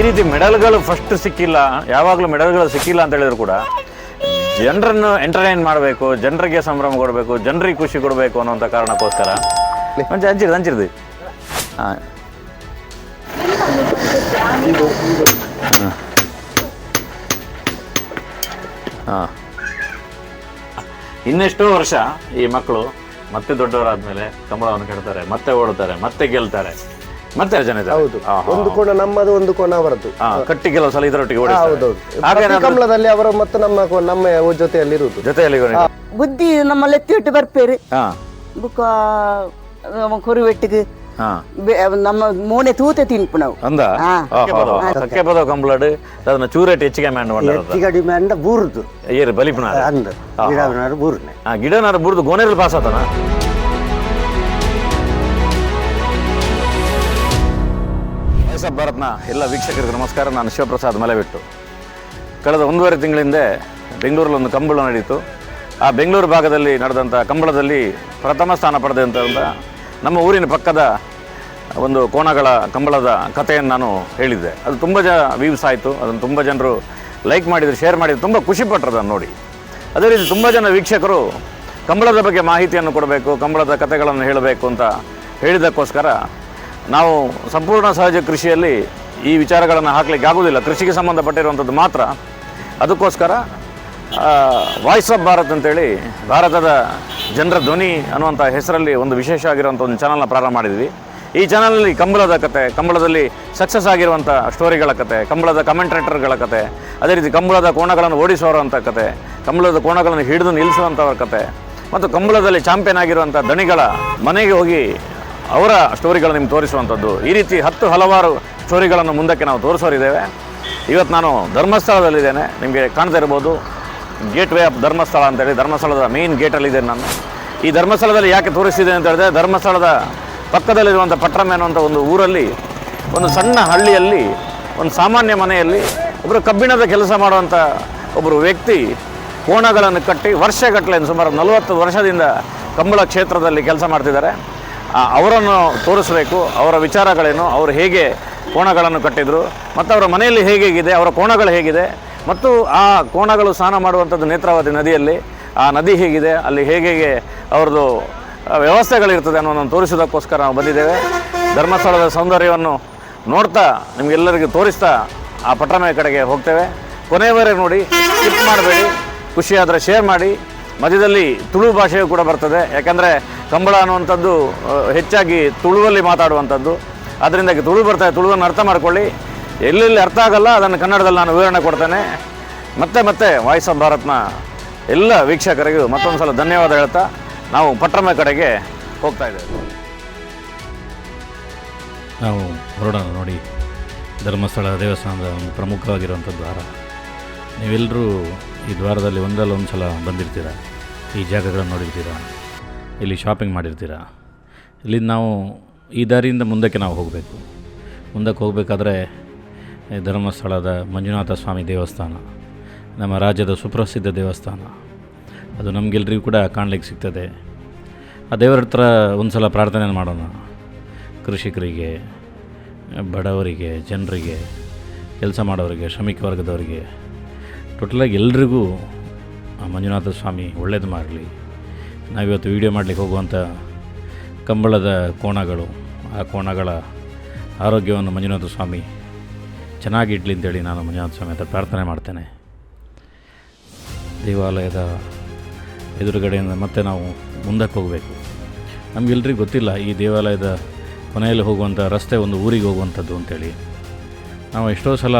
ಈ ರೀತಿ ಮೆಡಲ್ಗಳು ಫಸ್ಟ್ ಸಿಕ್ಕಿಲ್ಲ, ಯಾವಾಗಲೂ ಮೆಡಲ್ಗಳು ಸಿಕ್ಕಿಲ್ಲ ಅಂತ ಹೇಳಿದ್ರು ಕೂಡ, ಜನರನ್ನು ಎಂಟರ್ಟೈನ್ ಮಾಡಬೇಕು, ಜನರಿಗೆ ಸಂಭ್ರಮ ಕೊಡಬೇಕು, ಜನರಿಗೆ ಖುಷಿ ಕೊಡಬೇಕು ಅನ್ನೋಂಥ ಕಾರಣಕ್ಕೋಸ್ಕರ. ಮಂచి ಹಂಚಿರ್ದು ಹಂಚಿರ್ದು ಹಾಂ. ಹಾಂ. ಇನ್ನೆಷ್ಟೋ ವರ್ಷ ಈ ಮಕ್ಕಳು ಮತ್ತೆ ದೊಡ್ಡವರಾದ್ಮೇಲೆ ಕಂಬಳವನ್ನು ಕೆಡ್ತಾರೆ, ಮತ್ತೆ ಓಡುತ್ತಾರೆ, ಮತ್ತೆ ಗೆಲ್ತಾರೆ. ಮತ್ತೆ ಜನ ಹೌದು. ಒಂದು ಕೋಣ ನಮ್ಮದು ಒಂದು ಕೋಣ ಅವರದ್ದು. ಹಾ, ಕಟ್ಟಿ ಕೆಲವು ಸಲ ಇದರೊಟ್ಟಿಗೆ ಹೌದೌದು ಓಡಿಸ್ತಾರೆ ಕಮಲದಲ್ಲಿ ಅವರು ಮತ್ತು ನಮ್ಮ ನಮ್ಮ ಜೊತೆಯಲ್ಲಿ ಇರುವುದು. ಜೊತೆಯಲ್ಲಿ ಬುದ್ಧಿ ನಮ್ಮಲ್ಲಿ ಎತ್ತಿ ಇಟ್ಟು ಬರ್ಪೇರಿ. ಹಾ. ಬುಕ್ಕ ನಮ್ಮ ಕುರಿ ಹಾ. ನಮ್ಮ ಮೂನೆ ತೂತೆ ತಿನ್ಪು ನಾವು. ಅಂದ? ಹಾ. ಸಕ್ಕೆ ಪದ ಅದನ್ನ ಚೂರೇಟ್ ಹೆಚ್ಚಿಗೆ ಮ್ಯಾಂಡ್ ಮಾಡಿರೋದು ಕಡಿಮೆ ಅಂಡ ಬೂರ್ದು. ಏರು ಬಲಿಪಣ ಅಂದ. ಗಿಡವನಾರು ಬೂರ್ನೆ. ಆ ಗಿಡನಾರ ಬುರ್ದು ಗೋನೆರಲ್ಲಿ ಪಾಸ್ ಆಫ್ ಭಾರತ್ನ ಎಲ್ಲ ವೀಕ್ಷಕರಿಗೆ ನಮಸ್ಕಾರ. ನಾನು ಶಿವಪ್ರಸಾದ್ ಮಲೆಬಿಟ್ಟು. ಕಳೆದ ಒಂದೂವರೆ ತಿಂಗಳಿಂದ ಬೆಂಗಳೂರಲ್ಲಿ ಒಂದು ಕಂಬಳ ನಡೆಯಿತು ಆ ಬೆಂಗಳೂರು ಭಾಗದಲ್ಲಿ ನಡೆದಂಥ ಕಂಬಳದಲ್ಲಿ ಪ್ರಥಮ ಸ್ಥಾನ ಪಡೆದಂಥ ನಮ್ಮ ಊರಿನ ಪಕ್ಕದ ಒಂದು ಕೋಣಗಳ ಕಂಬಳದ ಕಥೆಯನ್ನು ನಾನು ಹೇಳಿದ್ದೆ. ಅದು ತುಂಬ ಜನ ವ್ಯೂಸ್ ಆಯಿತು. ಅದನ್ನು ತುಂಬ ಜನರು ಲೈಕ್ ಮಾಡಿದರು, ಶೇರ್ ಮಾಡಿದ್ರು, ತುಂಬ ಖುಷಿಪಟ್ಟರು ಅದನ್ನು ನೋಡಿ. ಅದೇ ರೀತಿ ತುಂಬ ಜನ ವೀಕ್ಷಕರು ಕಂಬಳದ ಬಗ್ಗೆ ಮಾಹಿತಿಯನ್ನು ಕೊಡಬೇಕು, ಕಂಬಳದ ಕಥೆಗಳನ್ನು ಹೇಳಬೇಕು ಅಂತ ಹೇಳಿದ್ದಕ್ಕೋಸ್ಕರ ನಾವು ಸಂಪೂರ್ಣ ಸಹಜ ಕೃಷಿಯಲ್ಲಿ ಈ ವಿಚಾರಗಳನ್ನು ಹಾಕಲಿಕ್ಕೆ ಆಗೋದಿಲ್ಲ ಕೃಷಿಗೆ ಸಂಬಂಧಪಟ್ಟಿರುವಂಥದ್ದು ಮಾತ್ರ. ಅದಕ್ಕೋಸ್ಕರ ವಾಯ್ಸ್ ಆಫ್ ಭಾರತ್ ಅಂತೇಳಿ ಭಾರತದ ಜನರ ಧ್ವನಿ ಅನ್ನುವಂಥ ಹೆಸರಲ್ಲಿ ಒಂದು ವಿಶೇಷ ಆಗಿರುವಂಥ ಒಂದು ಚಾನಲ್ನ ಪ್ರಾರಂಭ ಮಾಡಿದ್ವಿ. ಈ ಚಾನಲಲ್ಲಿ ಕಂಬಳದ ಕತೆ, ಕಂಬಳದಲ್ಲಿ ಸಕ್ಸಸ್ ಆಗಿರುವಂಥ ಸ್ಟೋರಿಗಳ ಕತೆ, ಕಂಬಳದ ಕಮೆಂಟ್ರೇಟರ್ಗಳ ಕತೆ, ಅದೇ ರೀತಿ ಕಂಬಳದ ಕೋಣಗಳನ್ನು ಓಡಿಸುವಂಥ ಕತೆ, ಕಂಬಳದ ಕೋಣಗಳನ್ನು ಹಿಡಿದು ನಿಲ್ಲಿಸುವಂಥವ್ರ ಕತೆ, ಮತ್ತು ಕಂಬಳದಲ್ಲಿ ಚಾಂಪಿಯನ್ ಆಗಿರುವಂಥ ದಣಿಗಳ ಮನೆಗೆ ಹೋಗಿ ಅವರ ಸ್ಟೋರಿಗಳು ನಿಮ್ಗೆ ತೋರಿಸುವಂಥದ್ದು. ಈ ರೀತಿ ಹತ್ತು ಹಲವಾರು ಸ್ಟೋರಿಗಳನ್ನು ಮುಂದಕ್ಕೆ ನಾವು ತೋರಿಸೋರಿದ್ದೇವೆ. ಇವತ್ತು ನಾನು ಧರ್ಮಸ್ಥಳದಲ್ಲಿದ್ದೇನೆ. ನಿಮಗೆ ಕಾಣ್ತಾ ಇರ್ಬೋದು. ಗೇಟ್ ವೇ ಆಫ್ ಧರ್ಮಸ್ಥಳ ಅಂತೇಳಿ, ಧರ್ಮಸ್ಥಳದ ಮೇನ್ ಗೇಟಲ್ಲಿದ್ದೇನೆ ನಾನು. ಈ ಧರ್ಮಸ್ಥಳದಲ್ಲಿ ಯಾಕೆ ತೋರಿಸಿದ್ದೇನೆ ಅಂತ ಹೇಳಿದ್ರೆ, ಧರ್ಮಸ್ಥಳದ ಪಕ್ಕದಲ್ಲಿರುವಂಥ ಪಟ್ರಮ್ ಅನ್ನುವಂಥ ಒಂದು ಊರಲ್ಲಿ, ಒಂದು ಸಣ್ಣ ಹಳ್ಳಿಯಲ್ಲಿ, ಒಂದು ಸಾಮಾನ್ಯ ಮನೆಯಲ್ಲಿ ಒಬ್ಬರು ಕಬ್ಬಿಣದ ಕೆಲಸ ಮಾಡುವಂಥ ಒಬ್ಬರು ವ್ಯಕ್ತಿ ಕೋಣಗಳನ್ನು ಕಟ್ಟಿ ವರ್ಷಗಟ್ಟಲೆ ಸುಮಾರು ನಲವತ್ತು ವರ್ಷದಿಂದ ಕಂಬಳ ಕ್ಷೇತ್ರದಲ್ಲಿ ಕೆಲಸ ಮಾಡ್ತಿದ್ದಾರೆ. ಅವರನ್ನು ತೋರಿಸಬೇಕು, ಅವರ ವಿಚಾರಗಳೇನು, ಅವರು ಹೇಗೆ ಕೋಣಗಳನ್ನು ಕಟ್ಟಿದರು, ಮತ್ತು ಅವರ ಮನೆಯಲ್ಲಿ ಹೇಗಿದೆ ಅವರ ಕೋಣಗಳು ಹೇಗಿದೆ, ಮತ್ತು ಆ ಕೋಣಗಳು ಸ್ನಾನ ಮಾಡುವಂಥದ್ದು ನೇತ್ರಾವತಿ ನದಿಯಲ್ಲಿ, ಆ ನದಿ ಹೇಗಿದೆ, ಅಲ್ಲಿ ಹೇಗೆ ಅವ್ರದ್ದು ವ್ಯವಸ್ಥೆಗಳಿರ್ತದೆ ಅನ್ನೋದನ್ನು ತೋರಿಸೋದಕ್ಕೋಸ್ಕರ ನಾವು ಬಂದಿದ್ದೇವೆ. ಧರ್ಮಸ್ಥಳದ ಸೌಂದರ್ಯವನ್ನು ನೋಡ್ತಾ, ನಿಮಗೆಲ್ಲರಿಗೂ ತೋರಿಸ್ತಾ ಆ ಪಟ್ಟಣದ ಕಡೆಗೆ ಹೋಗ್ತೇವೆ. ಕೊನೆಯವರೆಗೆ ನೋಡಿ, ಸ್ಕಿಪ್ ಮಾಡಬೇಡಿ, ಖುಷಿಯಾದರೆ ಶೇರ್ ಮಾಡಿ ಮಧ್ಯದಲ್ಲಿ ತುಳು ಭಾಷೆಯು ಕೂಡ ಬರ್ತದೆ. ಯಾಕಂದರೆ ಕಂಬಳ ಅನ್ನುವಂಥದ್ದು ಹೆಚ್ಚಾಗಿ ತುಳುವಲ್ಲಿ ಮಾತಾಡುವಂಥದ್ದು. ಅದರಿಂದ ತುಳು ಬರ್ತದೆ ತುಳುವನ್ನು ಅರ್ಥ ಮಾಡ್ಕೊಳ್ಳಿ. ಎಲ್ಲೆಲ್ಲಿ ಅರ್ಥ ಆಗಲ್ಲ, ಅದನ್ನು ಕನ್ನಡದಲ್ಲಿ ನಾನು ವಿವರಣೆ ಕೊಡ್ತೇನೆ. ಮತ್ತೆ ಮತ್ತೆ ವಾಯ್ಸ್ ಆಫ್ ಭಾರತ್ನ ಎಲ್ಲ ವೀಕ್ಷಕರಿಗೂ ಮತ್ತೊಂದು ಸಲ ಧನ್ಯವಾದ ಹೇಳ್ತಾ ನಾವು ಪಟ್ಟಮ ಕಡೆಗೆ ಹೋಗ್ತಾ ಇದ್ದೇವೆ. ನಾವು ಹೊರಡೋಣ ನೋಡಿ. ಧರ್ಮಸ್ಥಳ ದೇವಸ್ಥಾನದ ಒಂದು ಪ್ರಮುಖವಾಗಿರುವಂಥ ದ್ವಾರ. ನೀವೆಲ್ಲರೂ ಈ ದ್ವಾರದಲ್ಲಿ ಒಂದಲ್ಲ ಒಂದು ಸಲ ಬಂದಿರ್ತೀರ? ಈ ಜಾಗಗಳನ್ನು ನೋಡಿರ್ತೀರಾ? ಇಲ್ಲಿ ಶಾಪಿಂಗ್ ಮಾಡಿರ್ತೀರಾ? ಇಲ್ಲಿ ನಾವು ಈ ದಾರಿಯಿಂದ ಮುಂದಕ್ಕೆ ನಾವು ಹೋಗಬೇಕು. ಮುಂದಕ್ಕೆ ಹೋಗಬೇಕಾದ್ರೆ ಧರ್ಮಸ್ಥಳದ ಮಂಜುನಾಥ ಸ್ವಾಮಿ ದೇವಸ್ಥಾನ, ನಮ್ಮ ರಾಜ್ಯದ ಸುಪ್ರಸಿದ್ಧ ದೇವಸ್ಥಾನ. ಅದು ನಮಗೆಲ್ಲರಿಗೂ ಕೂಡ ಕಾಣಲಿಕ್ಕೆ ಸಿಗ್ತದೆ. ಆ ದೇವರ ಹತ್ರ ಒಂದು ಸಲ ಪ್ರಾರ್ಥನೆ ಮಾಡೋಣ. ಕೃಷಿಕರಿಗೆ, ಬಡವರಿಗೆ, ಜನರಿಗೆ, ಕೆಲಸ ಮಾಡೋರಿಗೆ, ಶ್ರಮಿಕ ವರ್ಗದವರಿಗೆ. ಟೋಟಲಾಗಿ ಎಲ್ರಿಗೂ ಮಂಜುನಾಥ ಸ್ವಾಮಿ ಒಳ್ಳೇದು ಮಾಡಲಿ ನಾವಿವತ್ತು ವೀಡಿಯೋ ಮಾಡಲಿಕ್ಕೆ ಹೋಗುವಂಥ ಕಂಬಳದ ಕೋಣಗಳು, ಆ ಕೋಣಗಳ ಆರೋಗ್ಯವನ್ನು ಮಂಜುನಾಥ ಸ್ವಾಮಿ ಚೆನ್ನಾಗಿಡ್ಲಿ ಅಂತೇಳಿ ನಾನು ಮಂಜುನಾಥ ಸ್ವಾಮಿ ಹತ್ರ ಪ್ರಾರ್ಥನೆ ಮಾಡ್ತೇನೆ. ದೇವಾಲಯದ ಎದುರುಗಡೆಯಿಂದ ಮತ್ತೆ ನಾವು ಮುಂದಕ್ಕೆ ಹೋಗಬೇಕು. ನಮಗೆಲ್ಲರಿಗೂ ಗೊತ್ತಿಲ್ಲ ಈ ದೇವಾಲಯದ ಕೊನೆಯಲ್ಲಿ ಹೋಗುವಂಥ ರಸ್ತೆ ಒಂದು ಊರಿಗೆ ಹೋಗುವಂಥದ್ದು ಅಂತೇಳಿ. ನಾವು ಎಷ್ಟೋ ಸಲ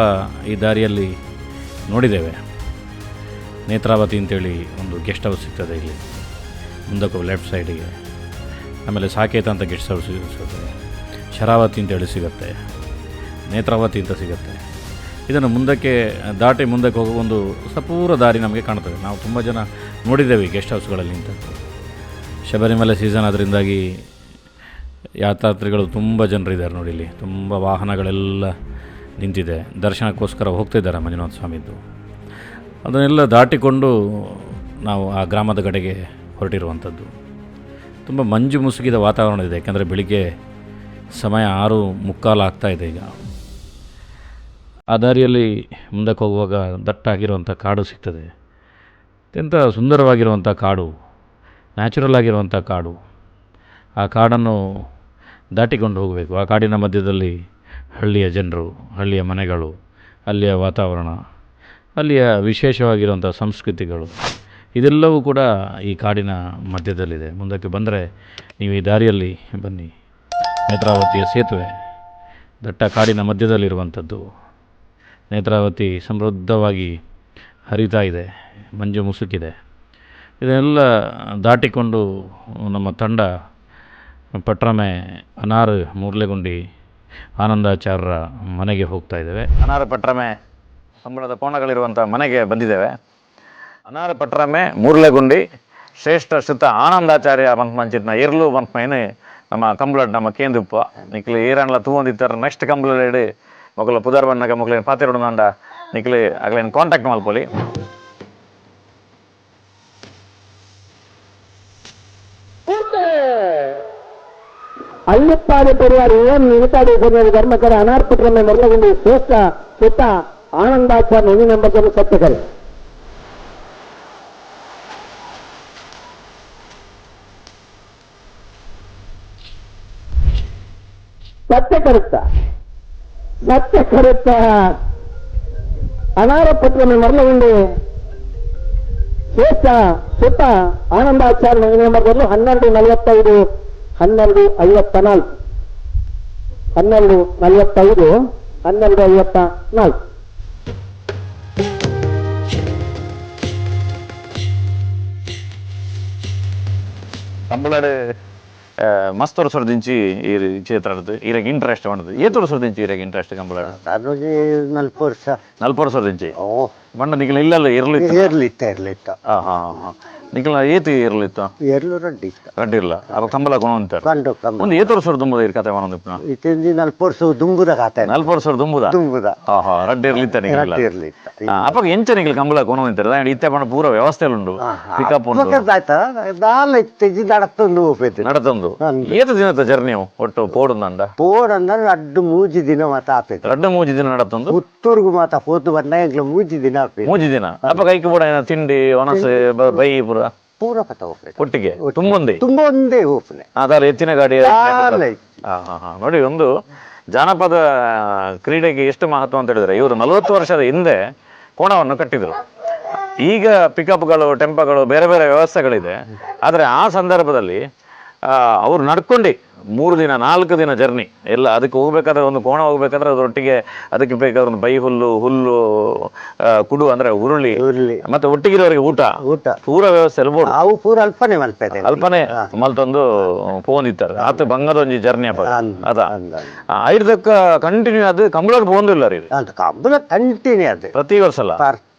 ಈ ದಾರಿಯಲ್ಲಿ ನೋಡಿದ್ದೇವೆ. ನೇತ್ರಾವತಿ ಅಂತೇಳಿ ಒಂದು ಗೆಸ್ಟ್ ಹೌಸ್ ಸಿಗ್ತದೆ ಇಲ್ಲಿ. ಮುಂದಕ್ಕೆ ಲೆಫ್ಟ್ ಸೈಡಿಗೆ. ಆಮೇಲೆ ಸಾಕೇತ ಅಂತ ಗೆಸ್ಟ್ ಹೌಸ್ ಸಿಗುತ್ತೆ. ಶರಾವತಿ ಅಂತೇಳಿ ಸಿಗುತ್ತೆ. ನೇತ್ರಾವತಿ ಅಂತ ಸಿಗುತ್ತೆ. ಇದನ್ನು ಮುಂದಕ್ಕೆ, ದಾಟಿ ಮುಂದಕ್ಕೆ ಹೋಗೋ ಒಂದು ಸಪೂರ ದಾರಿ ನಮಗೆ ಕಾಣ್ತದೆ. ನಾವು ತುಂಬ ಜನ ನೋಡಿದ್ದೇವೆ ಗೆಸ್ಟ್ ಹೌಸ್ಗಳಲ್ಲಿ ನಿಂತದ್ದು ಶಬರಿಮಲೆ ಸೀಸನ್ ಅದರಿಂದಾಗಿ ಯಾತ್ರಾರ್ಥಿಗಳು ತುಂಬ ಜನರಿದ್ದಾರೆ ನೋಡಿ ಇಲ್ಲಿ. ತುಂಬ ವಾಹನಗಳೆಲ್ಲ ನಿಂತಿದೆ. ದರ್ಶನಕ್ಕೋಸ್ಕರ ಹೋಗ್ತಿದ್ದಾರೆ ಮಂಜುನಾಥ ಸ್ವಾಮಿದ್ದು. ಅದನ್ನೆಲ್ಲ ದಾಟಿಕೊಂಡು ನಾವು ಆ ಗ್ರಾಮದ ಕಡೆಗೆ ಹೊರಟಿರುವಂಥದ್ದು. ತುಂಬ ಮಂಜು ಮುಸುಗಿದ ವಾತಾವರಣ ಇದೆ, ಯಾಕೆಂದರೆ ಬೆಳಿಗ್ಗೆ ಸಮಯ ಆರು ಮುಕ್ಕಾಲು ಆಗ್ತಾ ಇದೆ ಈಗ. ಆ ದಾರಿಯಲ್ಲಿ ಮುಂದಕ್ಕೆ ಹೋಗುವಾಗ ದಟ್ಟಾಗಿರುವಂಥ ಕಾಡು ಸಿಗ್ತದೆ. ಅತ್ಯಂತ ಸುಂದರವಾಗಿರುವಂಥ ಕಾಡು, ನ್ಯಾಚುರಲ್ ಆಗಿರುವಂಥ ಕಾಡು. ಆ ಕಾಡನ್ನು ದಾಟಿಕೊಂಡು ಹೋಗಬೇಕು. ಆ ಕಾಡಿನ ಮಧ್ಯದಲ್ಲಿ ಹಳ್ಳಿಯ ಜನರು, ಹಳ್ಳಿಯ ಮನೆಗಳು, ಅಲ್ಲಿಯ ವಾತಾವರಣ. ಅಲ್ಲಿಯ ವಿಶೇಷವಾಗಿರುವಂಥ ಸಂಸ್ಕೃತಿಗಳು. ಇದೆಲ್ಲವೂ ಕೂಡ ಈ ಕಾಡಿನ ಮಧ್ಯದಲ್ಲಿದೆ. ಮುಂದಕ್ಕೆ ಬಂದರೆ ನೀವು ಈ ದಾರಿಯಲ್ಲಿ ಬನ್ನಿ. ನೇತ್ರಾವತಿಯ ಸೇತುವೆ ದಟ್ಟ ಕಾಡಿನ ಮಧ್ಯದಲ್ಲಿರುವಂಥದ್ದು. ನೇತ್ರಾವತಿ ಸಮೃದ್ಧವಾಗಿ ಹರಿತಾ ಇದೆ, ಮಂಜು ಮುಸುಕಿದೆ. ಇದೆಲ್ಲ ದಾಟಿಕೊಂಡು ನಮ್ಮ ತಂಡ ಪಟ್ರಮೆ ಅನಾರು ಮೂರ್ಲೆಗುಂಡಿ ಆನಂದಾಚಾರ್ಯರ ಮನೆಗೆ ಹೋಗ್ತಾ ಇದ್ದೇವೆ. ಅನಾರ ಪಟ್ರಮೆ ಕಂಬಳದ ಕೋಣಗಳಿರುವಂಥ ಮನೆಗೆ ಬಂದಿದ್ದೇವೆ. ಅನಾರ ಪಟ್ರಮೆ, ಮೂರ್ಲೆಗುಂಡಿ, ಶ್ರೇಷ್ಠ ಶ್ರುತ ಆನಂದಾಚಾರ್ಯ ಬಂಕ್ ಮಂಚಿತ್ನ ಇರ್ಲು ಬಂಕ್ ಮೈನೆ ನಮ್ಮ ಕಂಬಳ ನಮ್ಮ ಕೇಂದುಪ್ಪ ನಿಕ್ಲಿ ಈರಣ್ಣ ತೂವೊಂದಿತ್ತರ ನೆಕ್ಸ್ಟ್ ಕಂಬಳ ಇಡಿ ಮೊಗಲ ಪುದರ್ ಬನ್ನಗ ಮೊಗಲೇನು ಪಾತಿರೋಡು ನಂಡ. ನಿಕ್ಲಿ ಆಗ್ಲೇನು ಕಾಂಟ್ಯಾಕ್ಟ್ ಮಲ್ಪೊಲಿ ಅಯ್ಯಪ್ಪಾದ ಪರಿವಾರ ಏನ್ ನಿಲ್ತಾಡಿ ಧರ್ಮಕರ ಅನಾರ್ಪುತ್ರಮೆ ಮೊದಲಗೊಂಡು ಶ್ರೇಷ್ಠ ಸುತ್ತ ಆನಂದಾಚಾರ್ಯ ನವೀನ ಸತ್ಯ ಸತ್ಯಕರೆ. ಸತ್ಯ ಕರುತ್ತ? ಸತ್ಯ ಕರುತ್ತ? ಅನಾರಪುತ್ರಮೆ ಉಂಡೆ ಶ್ರೇಷ್ಠ ಸುತ್ತ ಆನಂದಾಚಾರ್ಯ ನಂಬರ್ ಹನ್ನೆರಡು ನಲವತ್ತೈದು, ಹನ್ನೆರಡು ಐವತ್ತ ನಾಲ್ಕು ಹನ್ನೆರಡು ನಲವತ್ತೈದು, ಹನ್ನೆರಡು ಐವತ್ತ ನಾಲ್ಕು ಕಂಬಳಡ್ ಮಸ್ತ್ ವರ್ಷದಿಂಚಿ ಈ ಕ್ಷೇತ್ರದ್ದು ಈರಾಗ ಇಂಟ್ರೆಸ್ಟ್ ಮಾಡೋದು ಏತ್ ವರ್ಷದಿಂಚಿ ಈರಾಗ ಇಂಟ್ರೆಸ್ಟ್ ಕಂಬಳ? ಅದು ನಲ್ಕು ವರ್ಷ ನಲ್ಪು ವರ್ಷದಿಂಚಿ ಓ ಬಣ್ಣ ನಿಖಿಲ ಇಲ್ಲಲ್ಲ ಇರಲಿ ಇರ್ಲಿತ್ತ ಇರ್ಲಿತ್ತ. ಹಾಂ ಹಾಂ ಹಾಂ. ನಿಖಿಲ ಏತು ಇರ್ಲಿತ್ತು? ಏರ್ಲು ರಡ್ಡಿ ಗಡ್ಡಿರ್ಲ ಅವ ಕಂಬಳ ಕೊಣ ಅಂತಾರೆ ಕಂಡು ಕಂಬ ಒಂದು ಏತು ವರ್ಷದ ದುಂಬುದ ಇರ್ ಕತೆ ಮನೊಂದು ಇತ್ತಿಂದಿ ಕಾತೆ ವರ್ಷ ದುಂಬುದ ಖಾತೆ ನಾಲ್ಕು ವರ್ಷದ ದುಂಬುದ? ದುಂಬುದ. ಹಾ ಹಾ ರಡ್ಡಿ ಇರ್ಲಿತ್ತ ನಿಖಿಲ ರಡ್ಡಿ ಇರ್ಲಿತ್ತ. ಅಪ್ಪ ಎಂಚ ನಿಖಿಲ ಕಂಬಲ ಕೊಣ ಅಂತಾರೆ ಇತ್ತೆ ಪಣ ಪೂರ ವ್ಯವಸ್ಥೆ ಉಂಡು ಪಿಕಪ್ ಉಂಟು. ಆಯ್ತಾ? ದಾಲ ಇತ್ತಿಜಿ ನಡತ್ತೊಂದು ಹೋಗ್ಬೇಕು ನಡತೊಂದು. ಏತು ದಿನದ ಜರ್ನಿ ಒಟ್ಟು ಪೋಡುಂದಂಡ ಪೋಡಂದ ಅಡ್ಡು ಮೂಜಿ ದಿನ ಮಾತ ಆಪೇತು ರಡ್ಡ ಮೂಜಿ ದಿನ ನಡತೊಂದು? ಪುತ್ತೂರ್ಗು ಮಾತ ಪೋತು ಬಂದ ಮೂಜಿ ದಿನ ಆಪೇತು ಮೂಜಿ ದಿನ. ಅಪ್ಪ ಕೈക്ക് ಕೂಡ ತಿಂಡಿ ಒಣಸೆ ಬೈ ಪುರ ಪೂರ ಒಟ್ಟಿಗೆ ತುಂಬೊಂದೇ. ತುಂಬ ಒಂದೇ ಅದರ ಎತ್ತಿನ ಗಾಡಿ ಹಾ ಹಾ ಹಾ. ನೋಡಿ ಒಂದು ಜಾನಪದ ಕ್ರೀಡೆಗೆ ಎಷ್ಟು ಮಹತ್ವ ಅಂತ ಹೇಳಿದ್ರೆ ಇವರು ನಲವತ್ತು ವರ್ಷದ ಹಿಂದೆ ಕೋಣವನ್ನು ಕಟ್ಟಿದರು. ಈಗ ಪಿಕಪ್ಗಳು ಟೆಂಪಗಳು ಬೇರೆ ಬೇರೆ ವ್ಯವಸ್ಥೆಗಳಿದೆ. ಆದರೆ ಆ ಸಂದರ್ಭದಲ್ಲಿ ಅವ್ರು ನಡ್ಕೊಂಡು. ಮೂರು ದಿನ ನಾಲ್ಕು ದಿನ ಜರ್ನಿ. ಎಲ್ಲ ಅದಕ್ಕೆ ಹೋಗ್ಬೇಕಾದ್ರೆ ಒಂದು ಕೋಣ ಹೋಗ್ಬೇಕಾದ್ರೆ ಅದರೊಟ್ಟಿಗೆ ಅದಕ್ಕೆ ಬೇಕಾದ್ರೆ ಒಂದು ಬೈ ಹುಲ್ಲು ಹುಲ್ಲು ಕುಡು ಅಂದ್ರೆ ಉರುಳಿ. ಮತ್ತೆ ಒಟ್ಟಿಗಿರೋರಿಗೆ ಊಟ. ಊಟ. ಪೂರ ವ್ಯವಸ್ಥೆ ಎಲ್ಲ ಬೋಡು ಅವು ಪೂರ ಅಲ್ಪನೆ ಅಲ್ಪನೆ ಮಲ್ತೊಂದು ಫೋನ್ ಇತ್ತಾರೆ. ಆತ ಬಂಗದ ಒಂಜಿ ಜರ್ನಿ ಅಪ್ಪ. ಅಂದ್-. ಐದಕ್ಕ ಕಂಟಿನ್ಯೂ ಅದು ಕಂಬಳಕ್ಕೆ ಬಂದಿಲ್ಲ ರೀ ಕಂಬಳ ಕಂಟಿನ್ಯೂ ಅದು ಪ್ರತಿ ವರ್ಷ ಅಲ್ಲ.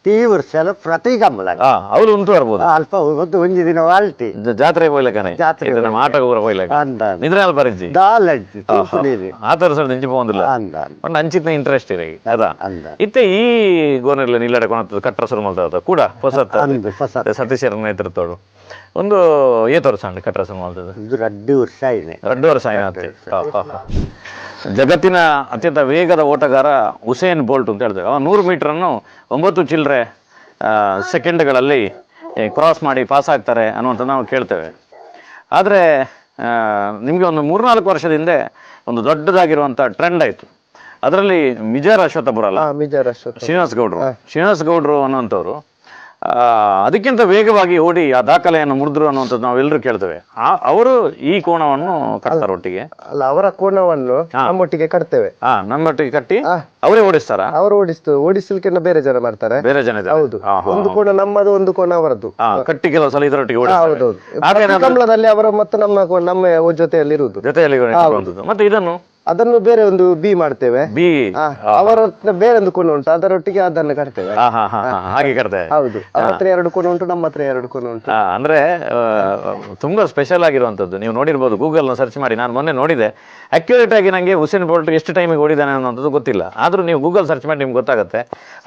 ಪ್ರತಿ ಸೆಲ ಎಲ್ಲ ಪ್ರತಿ ಕಂಬಳ ಹಾ ಅವ್ರು ಉಂಟು ಬರ್ಬೋದು. ಅಲ್ಪ ಒಂದು ಒಂದು ದಿನ ವಾಲ್ಟಿ. ಜ- ಜಾತ್ರೆ ಹೋಯ್ಲಕ್ಕನೆ ಜಾತ್ರೆ ಇದು ನಮ್ಮ ಆಟ ಊರ ಹೋಯ್ಲಕ್ಕ ಅಂದ ನಿದ್ರೆ ಅಲ್ಲಿ ಬರಿಜಿ ದಾಲಜ್ಜಿ ತೂಪು ನೀರು. ಆ ಥರ ಸರ್ ನಿಂಚಿ ಪೋಂದಿಲ್ಲ ಅಂದ ಅಂದ. ಒಂದು ಅಂಚಿತ್ನ ಇಂಟ್ರೆಸ್ಟ್ ಇರ ಅದ ಅಂದ. ಇತ್ತೆ ಈ ಗೋನೆಲ್ಲ ನಿಲ್ಲಡೆ ಕೊಣತ್ತದ ಕಟ್ರ ಸುರು ಮಾಡ್ತದ ಕೂಡ ಹೊಸತ್ತ? ಅಂದ ಹೊಸ ಸತೀಶರ ನೇತೃತ್ವಡು ಒಂದು ಏತ್ ವರ್ಷ ಅಂಡ್ ಕಟ್ರ ಸುರು ಮಾಡ್ತದೆ? ಇದು ರಡ್ಡು ವರ್ಷ ಇದೆ. ಎರಡು ವರ್ಷ ಆಯ್ತು ಜಗತ್ತಿನ ಅತ್ಯಂತ ವೇಗದ ಓಟಗಾರ ಹುಸೇನ್ ಬೋಲ್ಟ್ ಅಂತ ಹೇಳ್ತೇವೆ ಅವನು ನೂರು ಮೀಟ್ರನ್ನು ಒಂಬತ್ತು ಚಿಲ್ಲರೆ ಸೆಕೆಂಡ್ಗಳಲ್ಲಿ ಕ್ರಾಸ್ ಮಾಡಿ ಪಾಸ್ ಆಗ್ತಾರೆ ಅನ್ನುವಂಥ ನಾವು ಕೇಳ್ತೇವೆ. ಆದರೆ ನಿಮಗೆ ಒಂದು ಮೂರ್ನಾಲ್ಕು ವರ್ಷದ ಹಿಂದೆ ಒಂದು ದೊಡ್ಡದಾಗಿರುವಂಥ ಟ್ರೆಂಡ್ ಆಯಿತು. ಅದರಲ್ಲಿ ಮಿಜಾರ್ ಅಶ್ವತ್ಥ ಬರಲ್ಲ ಶ್ರೀನಿವಾಸ್ ಗೌಡ್ರು. ಶ್ರೀನಿವಾಸ್ ಗೌಡ್ರು ಅನ್ನುವಂಥವ್ರು ಅದಕ್ಕಿಂತ ವೇಗವಾಗಿ ಓಡಿ ಆ ದಾಖಲೆಯನ್ನು ಮುರಿದ್ರು ಅನ್ನುವಂಥದ್ದು ನಾವೆಲ್ಲರೂ ಕೇಳ್ತೇವೆ. ಅವರು ಈ ಕೋಣವನ್ನು ಕಟ್ತಾರೆ ಒಟ್ಟಿಗೆ. ಅಲ್ಲ ಅವರ ಕೋಣವನ್ನು ನಮ್ಮೊಟ್ಟಿಗೆ ಕಟ್ತೇವೆ. ಹಾ ನಮ್ಮೊಟ್ಟಿಗೆ ಕಟ್ಟಿ ಅವರೇ ಓಡಿಸ್ತಾರ? ಅವರು ಓಡಿಸ್ತು ಓಡಿಸ್ಲಿಕ್ಕೆ ಬೇರೆ ಜನ ಮಾಡ್ತಾರೆ. ಬೇರೆ ಜನ ಹೌದು. ಒಂದು ಕೋಣ ನಮ್ಮದು ಒಂದು ಕೋಣ ಅವರದ್ದು. ಕಟ್ಟಿ ಕೆಲವು ಸಲ ಇದರೊಟ್ಟಿಗೆ ಹೌದೌದು. ಕಂಬಳದಲ್ಲಿ ಅವರ ಮತ್ತು ನಮ್ಮ ನಮ್ಮ ಜೊತೆಯಲ್ಲಿ ಇರುವುದು ಜೊತೆಯಲ್ಲಿ. ಮತ್ತೆ ಇದನ್ನು ಅದನ್ನು ಬೇರೆ ಒಂದು ಬಿ ಮಾಡ್ತೇವೆ. ಬಿ. ಅವರ ಬೇರೆ ಒಂದು ಕೊನೆ ಉಂಟು ಅದರೊಟ್ಟಿಗೆ ಅದನ್ನು ಕಟ್ತೇವೆ. ಹಾ ಹಾ ಹಾ ಹಾ, ಹಾಗೆ ಕಟ್ತೇವೆ ಹೌದು. ಅವ್ರ ಹತ್ರ ಎರಡು ಕೊನೆ ಉಂಟು ನಮ್ಮ ಹತ್ರ ಎರಡು ಕೊನೆ ಉಂಟು. ಅಂದ್ರೆ ತುಂಬಾ ಸ್ಪೆಷಲ್ ಆಗಿರುವಂತದ್ದು ನೀವು ನೋಡಿರ್ಬೋದು ಗೂಗಲ್ನ ಸರ್ಚ್ ಮಾಡಿ ನಾನು ಮೊನ್ನೆ ನೋಡಿದೆ. ಅಕ್ಯುರೇಟ್ ಆಗಿ ನನಗೆ ಹುಸೇನ್ ಬೋಲ್ಟ್ ಎಷ್ಟು ಟೈಮಿಗೆ ಓಡಿದಾನೆ ಅನ್ನೋದು ಗೊತ್ತಿಲ್ಲ. ಆದ್ರೂ ನೀವು ಗೂಗಲ್ ಸರ್ಚ್ ಮಾಡಿ ನಿಮ್ಗೆ ಗೊತ್ತಾಗುತ್ತೆ.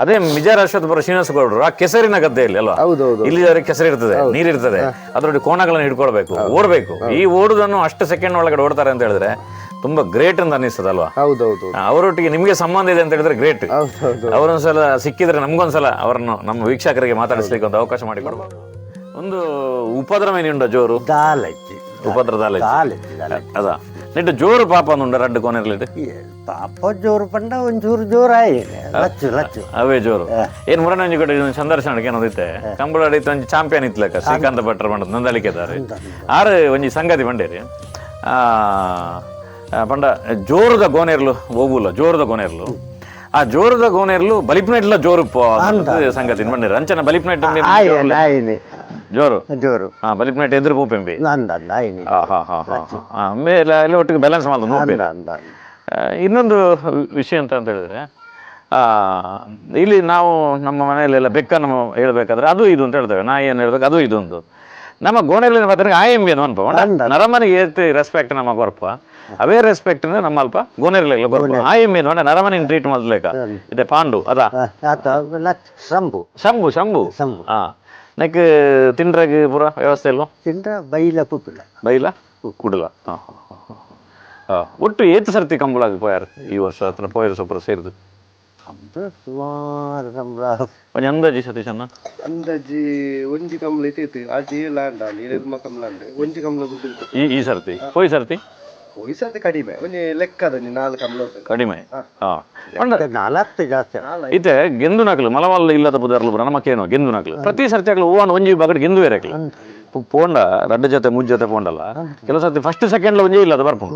ಅದೇ ಮಿಜಾರ್ ಅಶ್ವತ್ ಬರೋ ಶ್ರೀನಿವಾಸ ಗೌಡರು ಆ ಕೆಸರಿನ ಗದ್ದೆಯಲ್ಲಿ ಅಲ್ವಾ? ಹೌದು ಇಲ್ಲಿ ಕೆಸರು ಇರ್ತದೆ ನೀರಿರ್ತದೆ. ಅದರೊಟ್ಟಿಗೆ ಕೋಣಗಳನ್ನು ಹಿಡ್ಕೊಳ್ಬೇಕು ಓಡಬೇಕು. ಈ ಓಡುದನ್ನು ಅಷ್ಟು ಸೆಕೆಂಡ್ ಒಳಗಡೆ ಓಡ್ತಾರೆ ಅಂತ ಹೇಳಿದ್ರೆ ತುಂಬ ಗ್ರೇಟ್ ಅಂತ ಅನಿಸ್ತದಲ್ವಾ ಹೌದೌದು. ಅವರೊಟ್ಟಿಗೆ ನಿಮಗೆ ಸಂಬಂಧ ಇದೆ ಅಂತ ಹೇಳಿದ್ರೆ ಗ್ರೇಟ್ ಹೌದೌದು. ಅವರೊಂದ್ಸಲ ಸಿಕ್ಕಿದ್ರೆ ನಮ್ಗೊಂದ್ಸಲ ಅವರನ್ನು ನಮ್ಮ ವೀಕ್ಷಕರಿಗೆ ಮಾತಾಡಿಸ್ಲಿಕ್ಕೆ ಒಂದು ಅವಕಾಶ ಮಾಡಿ ಒಂದು ಒಂದು ಉಪದ್ರವೇನುಂಡ ಜೋರು? ದಾಲಜ್ಜಿ ಉಪದ್ರ ದಾಲಜ್ಜಿ ದಾಲಜ್ಜಿ ಅದ. ನೆಟ್ಟು ಜೋರು ಪಾಪ ಅಂದುಂಡ ರಡ್ಡು ಕೊನೆರ್ಲಿಟ್ಟು ಪಾಪ ಜೋರು ಪಂಡ ಒಂಚೂರು ಜೋರಾಯಿ ಲಚ್ಚು ಲಚ್ಚು. ಅವೇ ಜೋರು. ಏನ್ ಮುರಣಂಜಿ ಕಡೆ ಇದೊಂದು ಸಂದರ್ಶನಕ್ಕೆ ಏನೋದಿತ್ತೆ ಕಂಬಳ ಅಡಿತ ಒಂಜಿ ಚಾಂಪಿಯನ್ ಇತ್ಲಕ ಶ್ರೀಕಾಂತ ಭಟ್ರ ಬಂಡದ ನಂದಲಿಕೆದಾರೆ ಆರು ಒಂಜಿ ಸಂಗತಿ ಬಂಡೇರಿ ಆ, ಪಂಡ ಜೋರದ ಗೋನೆರ್ಲು ಹೋಗುಲ್ಲ ಜೋರದ ಗೋನೆರ್ಲು. ಆ ಜೋರದ ಗೋನೆರ್ಲು ಬಲಿಪ್ನೆಟ್ಲ ಜೋರು ಸಂಗತಿ ಬಂಡೇರಿ ಅಂಚನ ಬಲಿಪ್ನೆಟ್ ಜೋರು? ಜೋರು. ಹಾ ಬಲಿಪ್ನೈಟ್ ಎದುರು ಪೂಪೆಂಬಿ. ಆಮೇಲೆ ಒಟ್ಟಿಗೆ ಬ್ಯಾಲೆನ್ಸ್ ಮಾಡೋದು ಇನ್ನೊಂದು ವಿಷಯ ಅಂತ ಅಂತ ಹೇಳಿದ್ರೆ ಆ, ಇಲ್ಲಿ ನಾವು ನಮ್ಮ ಮನೆಯಲ್ಲೆಲ್ಲ ನಮ್ಮ ಹೇಳ್ಬೇಕಾದ್ರೆ ಅದು ಇದು ಅಂತ ಹೇಳ್ತೇವೆ. ನಾ ಏನು ಹೇಳ್ಬೇಕು ಅದು ಇದು ಒಂದು ನಮ್ಮ ಗೋಣೆಯಲ್ಲಿ ಮಾತ್ರ ಏನು ಅನ್ಪ ನರಮನೆಗೆ ಏತ್ ರೆಸ್ಪೆಕ್ಟ್ ನಮ್ಮ ಗೊರ್ಪ ಅವೇ ರೆಸ್ಪೆಕ್ಟ್ ನಮ್ಮ ಅಲ್ಪ ಗೋಣೆರಲೆಲ್ಲ ಗೊರ್ಪ ಆ ಎಂ ಏನು ಅಂದ್ರೆ ನರಮನೆ ಟ್ರೀಟ್ ಮೊದಲೇಕ ಇದೆ ಪಾಂಡು ಅದಾ ಆತ ಲಚ್ ಸಂಬು ಶಂಭು ಶಂಭು ಶಂಭು. ಹಾ ನೆಕ್ ತಿಂಡ್ರಾಗ ಪೂರ ವ್ಯವಸ್ಥೆ ಇಲ್ವೋ ತಿಂದ್ರ ಬೈಲ ಪುಪ್ಪುಲ ಬೈಲ ಕುಡಲ ಹಾ ಹಾ, ಹಾ, ಹಾ. ಹಾ ಒಟ್ಟು ಏತ್ ಸರ್ತಿ ಕಂಬಳಾಗಿ ಪೋಯಾರು ಈ ವರ್ಷ ಹತ್ರ ಪೋಯರು ಸೊಪ್ಪರ ಸೇರಿದು ಸುಮಾರು ಸಂಬಳ ಒಂಜಿ ಅಂದಾಜಿ ಸತೀಶನ್ನ ಅಂದಾಜಿ ಒಂಜಿ ಕಂಬಳ ಇತ್ತು ಆಚೆ ಲ್ಯಾಂಡ್ ಅಲ್ಲಿ ಇರಮ್ಮ ಕಂಬಳ ಅಂದ್ರೆ ಒಂಜಿ ಕಂಬಳ ದುಡ್ಡು ಈ ಈ ಸರ್ತಿ ಹೋಯ್ ಸರ್ತಿ ವಯಸ್ಸತ್ತೆ ಕಡಿಮೆ. ಒಂಜಿ ಲೆಕ್ಕದ ನಾಲ್ಕು ಹೋಗ್ತದೆ. ಕಡಿಮೆ? ಹಾ. ನಾಲ್ಕು ಜಾಸ್ತಿ ಇತ್ತೆ ಗೆಂದು ನಕಲು ಮಲವಲ್ಲ ಇಲ್ಲದ ಬುದರ್ಲು ಬರ ನಮಕೇನು ಗೆಂದು ನಕಲು. ಪ್ರತಿ ಸರ್ತಿ ಆಗ್ಲು ಹೂವನ್ ಒಂಜಿ ಬಗಡ್ ಗೆಂದು ಬೇರೆಕ್ಲು ಪೋಂಡ ರಡ್ಡ ಜೊತೆ ಮುಜ್ ಜೊತೆ ಪೋಂಡಲ್ಲ. ಕೆಲವು ಸರ್ತಿ ಫಸ್ಟ್ ಸೆಕೆಂಡ್ ಒಂಜಿ ಇಲ್ಲದ ಬರ್ಪು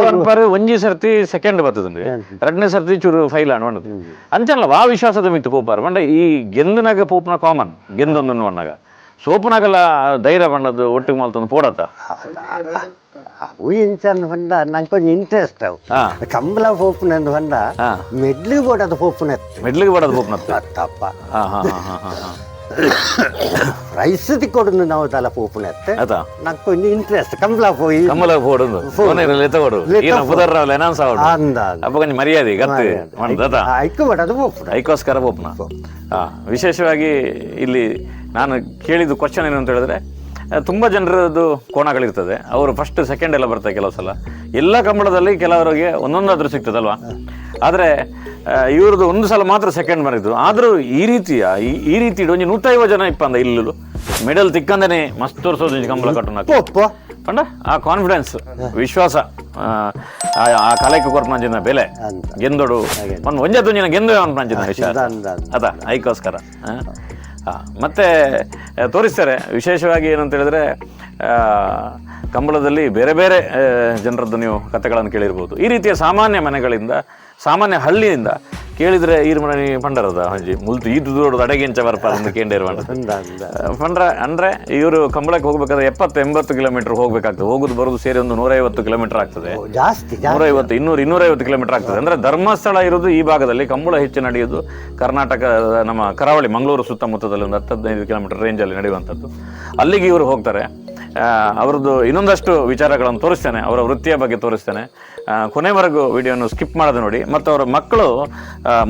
ಬರ್ಪರ್ ಒಂಜಿ ಸರ್ತಿ ಸೆಕೆಂಡ್ ಬರ್ತದಂడి ಎರಡನೇ ಸರ್ತಿ ಚೂರು ಫೈಲ್ ಅನ್ವಂಡದು ಅಂಚಲ್ಲ ವಾ ವಿಶ್ವಾಸದ ಮಿತ್ತು ಪೋಪಾರ. ಬಂಡ ಈ ಗೆಂದನಾಗ ಪೋಪ್ನ ಕಾಮನ್ ಗೆಂದೊಂದು ಬಣ್ಣಗ ಸೋಪುನಾಗಲ್ಲ ಧೈರ್ಯ ಬಣ್ಣದ್ದು ಒಟ್ಟಿಗೆ ಮಲ್ತೊಂದು ಪೋಡತ್ತ ಅವು ಇಂಚನ್ ಬಂದ ನಂಗೆ ಕೊಂಚ ಇಂಟ್ರೆಸ್ಟ್ ಅವು. ಹಾ. ಕಂಬಳ ಪೋಪುನಂದು ಬಂದ ಹಾ. ಮೆಡ್ಲಿ ಬೋಡದ ಮೆಡ್ಲಿಗೆ ಬಡದು ಪೋಪ್ನತ್ತ ತಪ್ಪ ಹಾ ಹಾ ಹಾ ಹಾ ಹಾ. ರೈಸ್ ಕೊಡು ನಾವು ತಲ ಪೋಪುನತ್ತೆ ಆಯ್ತಾ? నాకు కొంచెం ఇంట్రెస్ట్ కమలా ಕಮಲ ಹೋಡುದು. ಫೋನ್ ಇರಲಿ ತಗೊಡು ಏನು ಪುದರ್ರಾವಲ್ಲ ಅನೌನ್ಸ್ ಆಗೋಡು. ಅಂದ ಅಪ್ಪ ಕೊಂಚ ಮರ್ಯಾದೆ ಗತ್ತು. ಮಾಡ್ದಾ ಐಕ್ಕು ಮಾಡೋದು ಪೋಪುನ ಐಕ್ಕೋಸ್ಕರ ಪೋಪುನ ವಿಶೇಷವಾಗಿ ಇಲ್ಲಿ ನಾನು ಕೇಳಿದ ಕ್ವೆಶ್ಚನ್ ಏನು ಅಂತ ಹೇಳಿದ್ರೆ ತುಂಬಾ ಜನರದ್ದು ಕೋಣಗಳಿರ್ತದೆ. ಅವರು ಫಸ್ಟ್ ಸೆಕೆಂಡ್ ಎಲ್ಲ ಬರ್ತಾರೆ ಕೆಲವು ಸಲ ಎಲ್ಲ ಕಂಬಳದಲ್ಲಿ ಕೆಲವರಿಗೆ ಒಂದೊಂದಾದ್ರೂ ಸಿಗ್ತದಲ್ವಾ? ಆದರೆ ಇವ್ರದ್ದು ಒಂದು ಸಲ ಮಾತ್ರ ಸೆಕೆಂಡ್ ಬರಿದ್ರು ಆದರೂ ಈ ರೀತಿಯ ಈ- ರೀತಿ ಇಡು ಒಂಜಿ ನೂತೈವ ಜನ ಇಪ್ಪಂದ ಇಲ್ಲೂ ಮೆಡಲ್ ತಿಕ್ಕಂದನೆ ಮಸ್ತ್ ತೋರಿಸೋದು ಕಂಬಳ ಕಟ್ಟುನ ಕಂಡ ಪಂಡ ಆ ಕಾನ್ಫಿಡೆನ್ಸ್ ವಿಶ್ವಾಸ ಆ, ಕಲೆಗೆ ಕೊರ್ಪಂಚಿನ ಬೆಲೆ. ಗೆಂದೋಡು ಒಂದು ಒಂಜೆ ತುಂಜಿನ ಗೆಂದು ವಿಷಯ ಐಕೋಸ್ಕರ. ಅಂದ. ಮತ್ತೆ ತೋರಿಸ್ತಾರೆ. ವಿಶೇಷವಾಗಿ ಏನಂತ ಹೇಳಿದ್ರೆ ಕಂಬಳದಲ್ಲಿ ಬೇರೆ ಬೇರೆ ಜನರದ್ದು ನೀವು ಕಥೆಗಳನ್ನು ಕೇಳಿರ್ಬೋದು. ಈ ರೀತಿಯ ಸಾಮಾನ್ಯ ಮನೆಗಳಿಂದ, ಸಾಮಾನ್ಯ ಹಳ್ಳಿಯಿಂದ ಕೇಳಿದ್ರೆ ಈರ್ ಮನೆ ಪಂಡರದ ಹಂಜಿ. ಮುಲ್ತು ಈ ದೊಡ್ಡದು ಅಡಗೆಂಚ ಬರ್ಪ ಒಂದು ಅಂದ ಪಂಡ್ರ ಅಂದ್ರೆ ಇವರು ಕಂಬಳಕ್ಕೆ ಹೋಗ್ಬೇಕಾದ್ರೆ ಎಪ್ಪತ್ತು ಎಂಬತ್ತು ಕಿಲೋಮೀಟರ್ ಹೋಗ್ಬೇಕಾಗ್ತದೆ. ಹೋಗುದು ಬರುದು ಸೇರಿ ಒಂದು ನೂರೈವತ್ತು ಕಿಲೋಮೀಟರ್ ಆಗ್ತದೆ. ಜಾಸ್ತಿ ನೂರೈವತ್ತು ಇನ್ನೂರು ಇನ್ನೂರೈವತ್ತು ಕಿಲೋಮೀಟರ್ ಆಗ್ತದೆ. ಅಂದ್ರೆ ಧರ್ಮಸ್ಥಳ ಇರೋದು ಈ ಭಾಗದಲ್ಲಿ ಕಂಬಳ ಹೆಚ್ಚು ನಡೆಯೋದು ಕರ್ನಾಟಕ ನಮ್ಮ ಕರಾವಳಿ ಮಂಗಳೂರು ಸುತ್ತಮುತ್ತದಲ್ಲಿ ಒಂದು ಹತ್ತು ಹದಿನೈದು ಕಿಲೋಮೀಟರ್ ರೇಂಜಲ್ಲಿ ನಡೆಯುವಂಥದ್ದು. ಅಲ್ಲಿಗೆ ಇವರು ಹೋಗ್ತಾರೆ. ಅವ್ರದ್ದು ಇನ್ನೊಂದಷ್ಟು ವಿಚಾರಗಳನ್ನು ತೋರಿಸ್ತೇನೆ, ಅವರ ವೃತ್ತಿಯ ಬಗ್ಗೆ ತೋರಿಸ್ತೇನೆ. ಕೊನೆವರೆಗೂ ವಿಡಿಯೋನು ಸ್ಕಿಪ್ ಮಾಡದೆ ನೋಡಿ. ಮತ್ತು ಅವರ ಮಕ್ಕಳು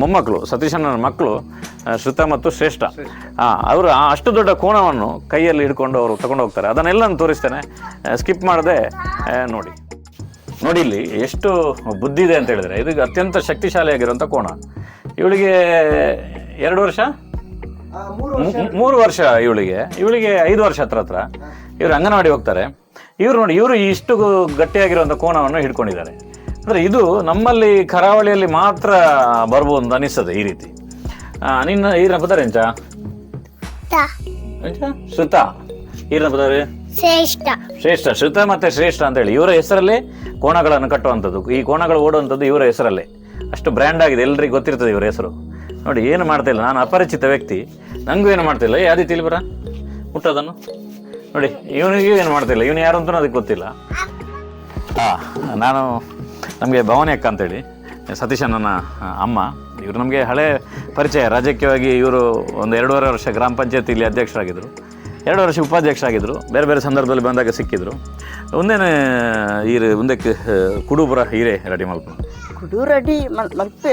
ಮೊಮ್ಮಕ್ಕಳು, ಸತೀಶಣ್ಣನ ಮಕ್ಕಳು ಶ್ರುತ ಮತ್ತು ಶ್ರೇಷ್ಠ. ಅವರು ಅಷ್ಟು ದೊಡ್ಡ ಕೋಣವನ್ನು ಕೈಯಲ್ಲಿ ಹಿಡ್ಕೊಂಡು ಅವರು ತಗೊಂಡು ಹೋಗ್ತಾರೆ. ಅದನ್ನೆಲ್ಲ ತೋರಿಸ್ತೇನೆ. ಸ್ಕಿಪ್ ಮಾಡದೆ ನೋಡಿ. ನೋಡಿ ಇಲ್ಲಿ ಎಷ್ಟು ಬುದ್ಧಿ ಇದೆ ಅಂತ ಹೇಳಿದ್ರೆ ಇದಕ್ಕೆ ಅತ್ಯಂತ ಶಕ್ತಿಶಾಲಿಯಾಗಿರುವಂಥ ಕೋಣ ಇವಳಿಗೆ ಎರಡು ವರ್ಷ? ಮೂರು ವರ್ಷ ಇವಳಿಗೆ. ಇವಳಿಗೆ ಐದು ವರ್ಷ ಹತ್ರ ಹತ್ರ. ಇವರು ಅಂಗನವಾಡಿ ಹೋಗ್ತಾರೆ. ಇವರು ನೋಡಿ ಇವರು ಇಷ್ಟು ಗಟ್ಟಿಯಾಗಿರುವಂಥ ಕೋಣವನ್ನು ಹಿಡ್ಕೊಂಡಿದ್ದಾರೆ. ಅಂದ್ರೆ ಇದು ನಮ್ಮಲ್ಲಿ ಕರಾವಳಿಯಲ್ಲಿ ಮಾತ್ರ ಬರ್ಬೋದು ಅಂತ ಅನಿಸ್ತದೆ ಈ ರೀತಿ. ಆ, ನಿನ್ನ ಈರನ ಪದಾರ ಎಂಚ ಶ್ರುತ. ಈರನ ಪದಾರೆ ಶ್ರೇಷ್ಠ. ಶ್ರೇಷ್ಠ. ಶ್ರುತ ಮತ್ತೆ ಶ್ರೇಷ್ಠ ಅಂತ ಹೇಳಿ. ಇವರ ಹೆಸರಲ್ಲೇ ಕೋಣಗಳನ್ನು ಕಟ್ಟುವಂಥದ್ದು. ಈ ಕೋಣಗಳು ಓಡುವಂಥದ್ದು ಇವರ ಹೆಸರಲ್ಲೇ. ಅಷ್ಟು ಬ್ರ್ಯಾಂಡ್ ಆಗಿದೆ. ಎಲ್ರಿಗೂ ಗೊತ್ತಿರ್ತದೆ ಇವರ ಹೆಸರು. ನೋಡಿ, ಏನು ಮಾಡ್ತಾ ಇಲ್ಲ. ನಾನು ಅಪರಿಚಿತ ವ್ಯಕ್ತಿ. ನನಗೂ ಏನು ಮಾಡ್ತಿಲ್ಲ ಯಾದಿ ತಿಳಿಬರ ಮುಟ್ಟೋದನ್ನು ನೋಡಿ, ಇವನಿಗೂ ಏನು ಮಾಡ್ತಿಲ್ಲ ಇವನು ಯಾರು ಅಂತಲೂ ಅದಕ್ಕೆ ಗೊತ್ತಿಲ್ಲ. ಹಾಂ ನಾನು ನಮಗೆ ಭವಾನಿ ಅಕ್ಕ ಅಂತೇಳಿ, ಸತೀಶ ನನ್ನ ಅಮ್ಮ. ಇವರು ನಮಗೆ ಹಳೆ ಪರಿಚಯ. ರಾಜಕೀಯವಾಗಿ ಇವರು ಒಂದು ಎರಡೂವರೆ ವರ್ಷ ಗ್ರಾಮ ಪಂಚಾಯತಿಲಿ ಅಧ್ಯಕ್ಷರಾಗಿದ್ದರು ಎರಡು ವರ್ಷ ಉಪಾಧ್ಯಕ್ಷರಾಗಿದ್ದರು ಬೇರೆ ಬೇರೆ ಸಂದರ್ಭದಲ್ಲಿ ಬಂದಾಗ ಸಿಕ್ಕಿದ್ರು. ಒಂದೇನೇ ಈ ಮುಂದಕ್ಕೆ ಕುಡುಬರ ಹೀರೆ ರೆಡಿ ಮಾಡ್ಕೊಂಡು. ರೆಡಿ ಮತ್ತೆ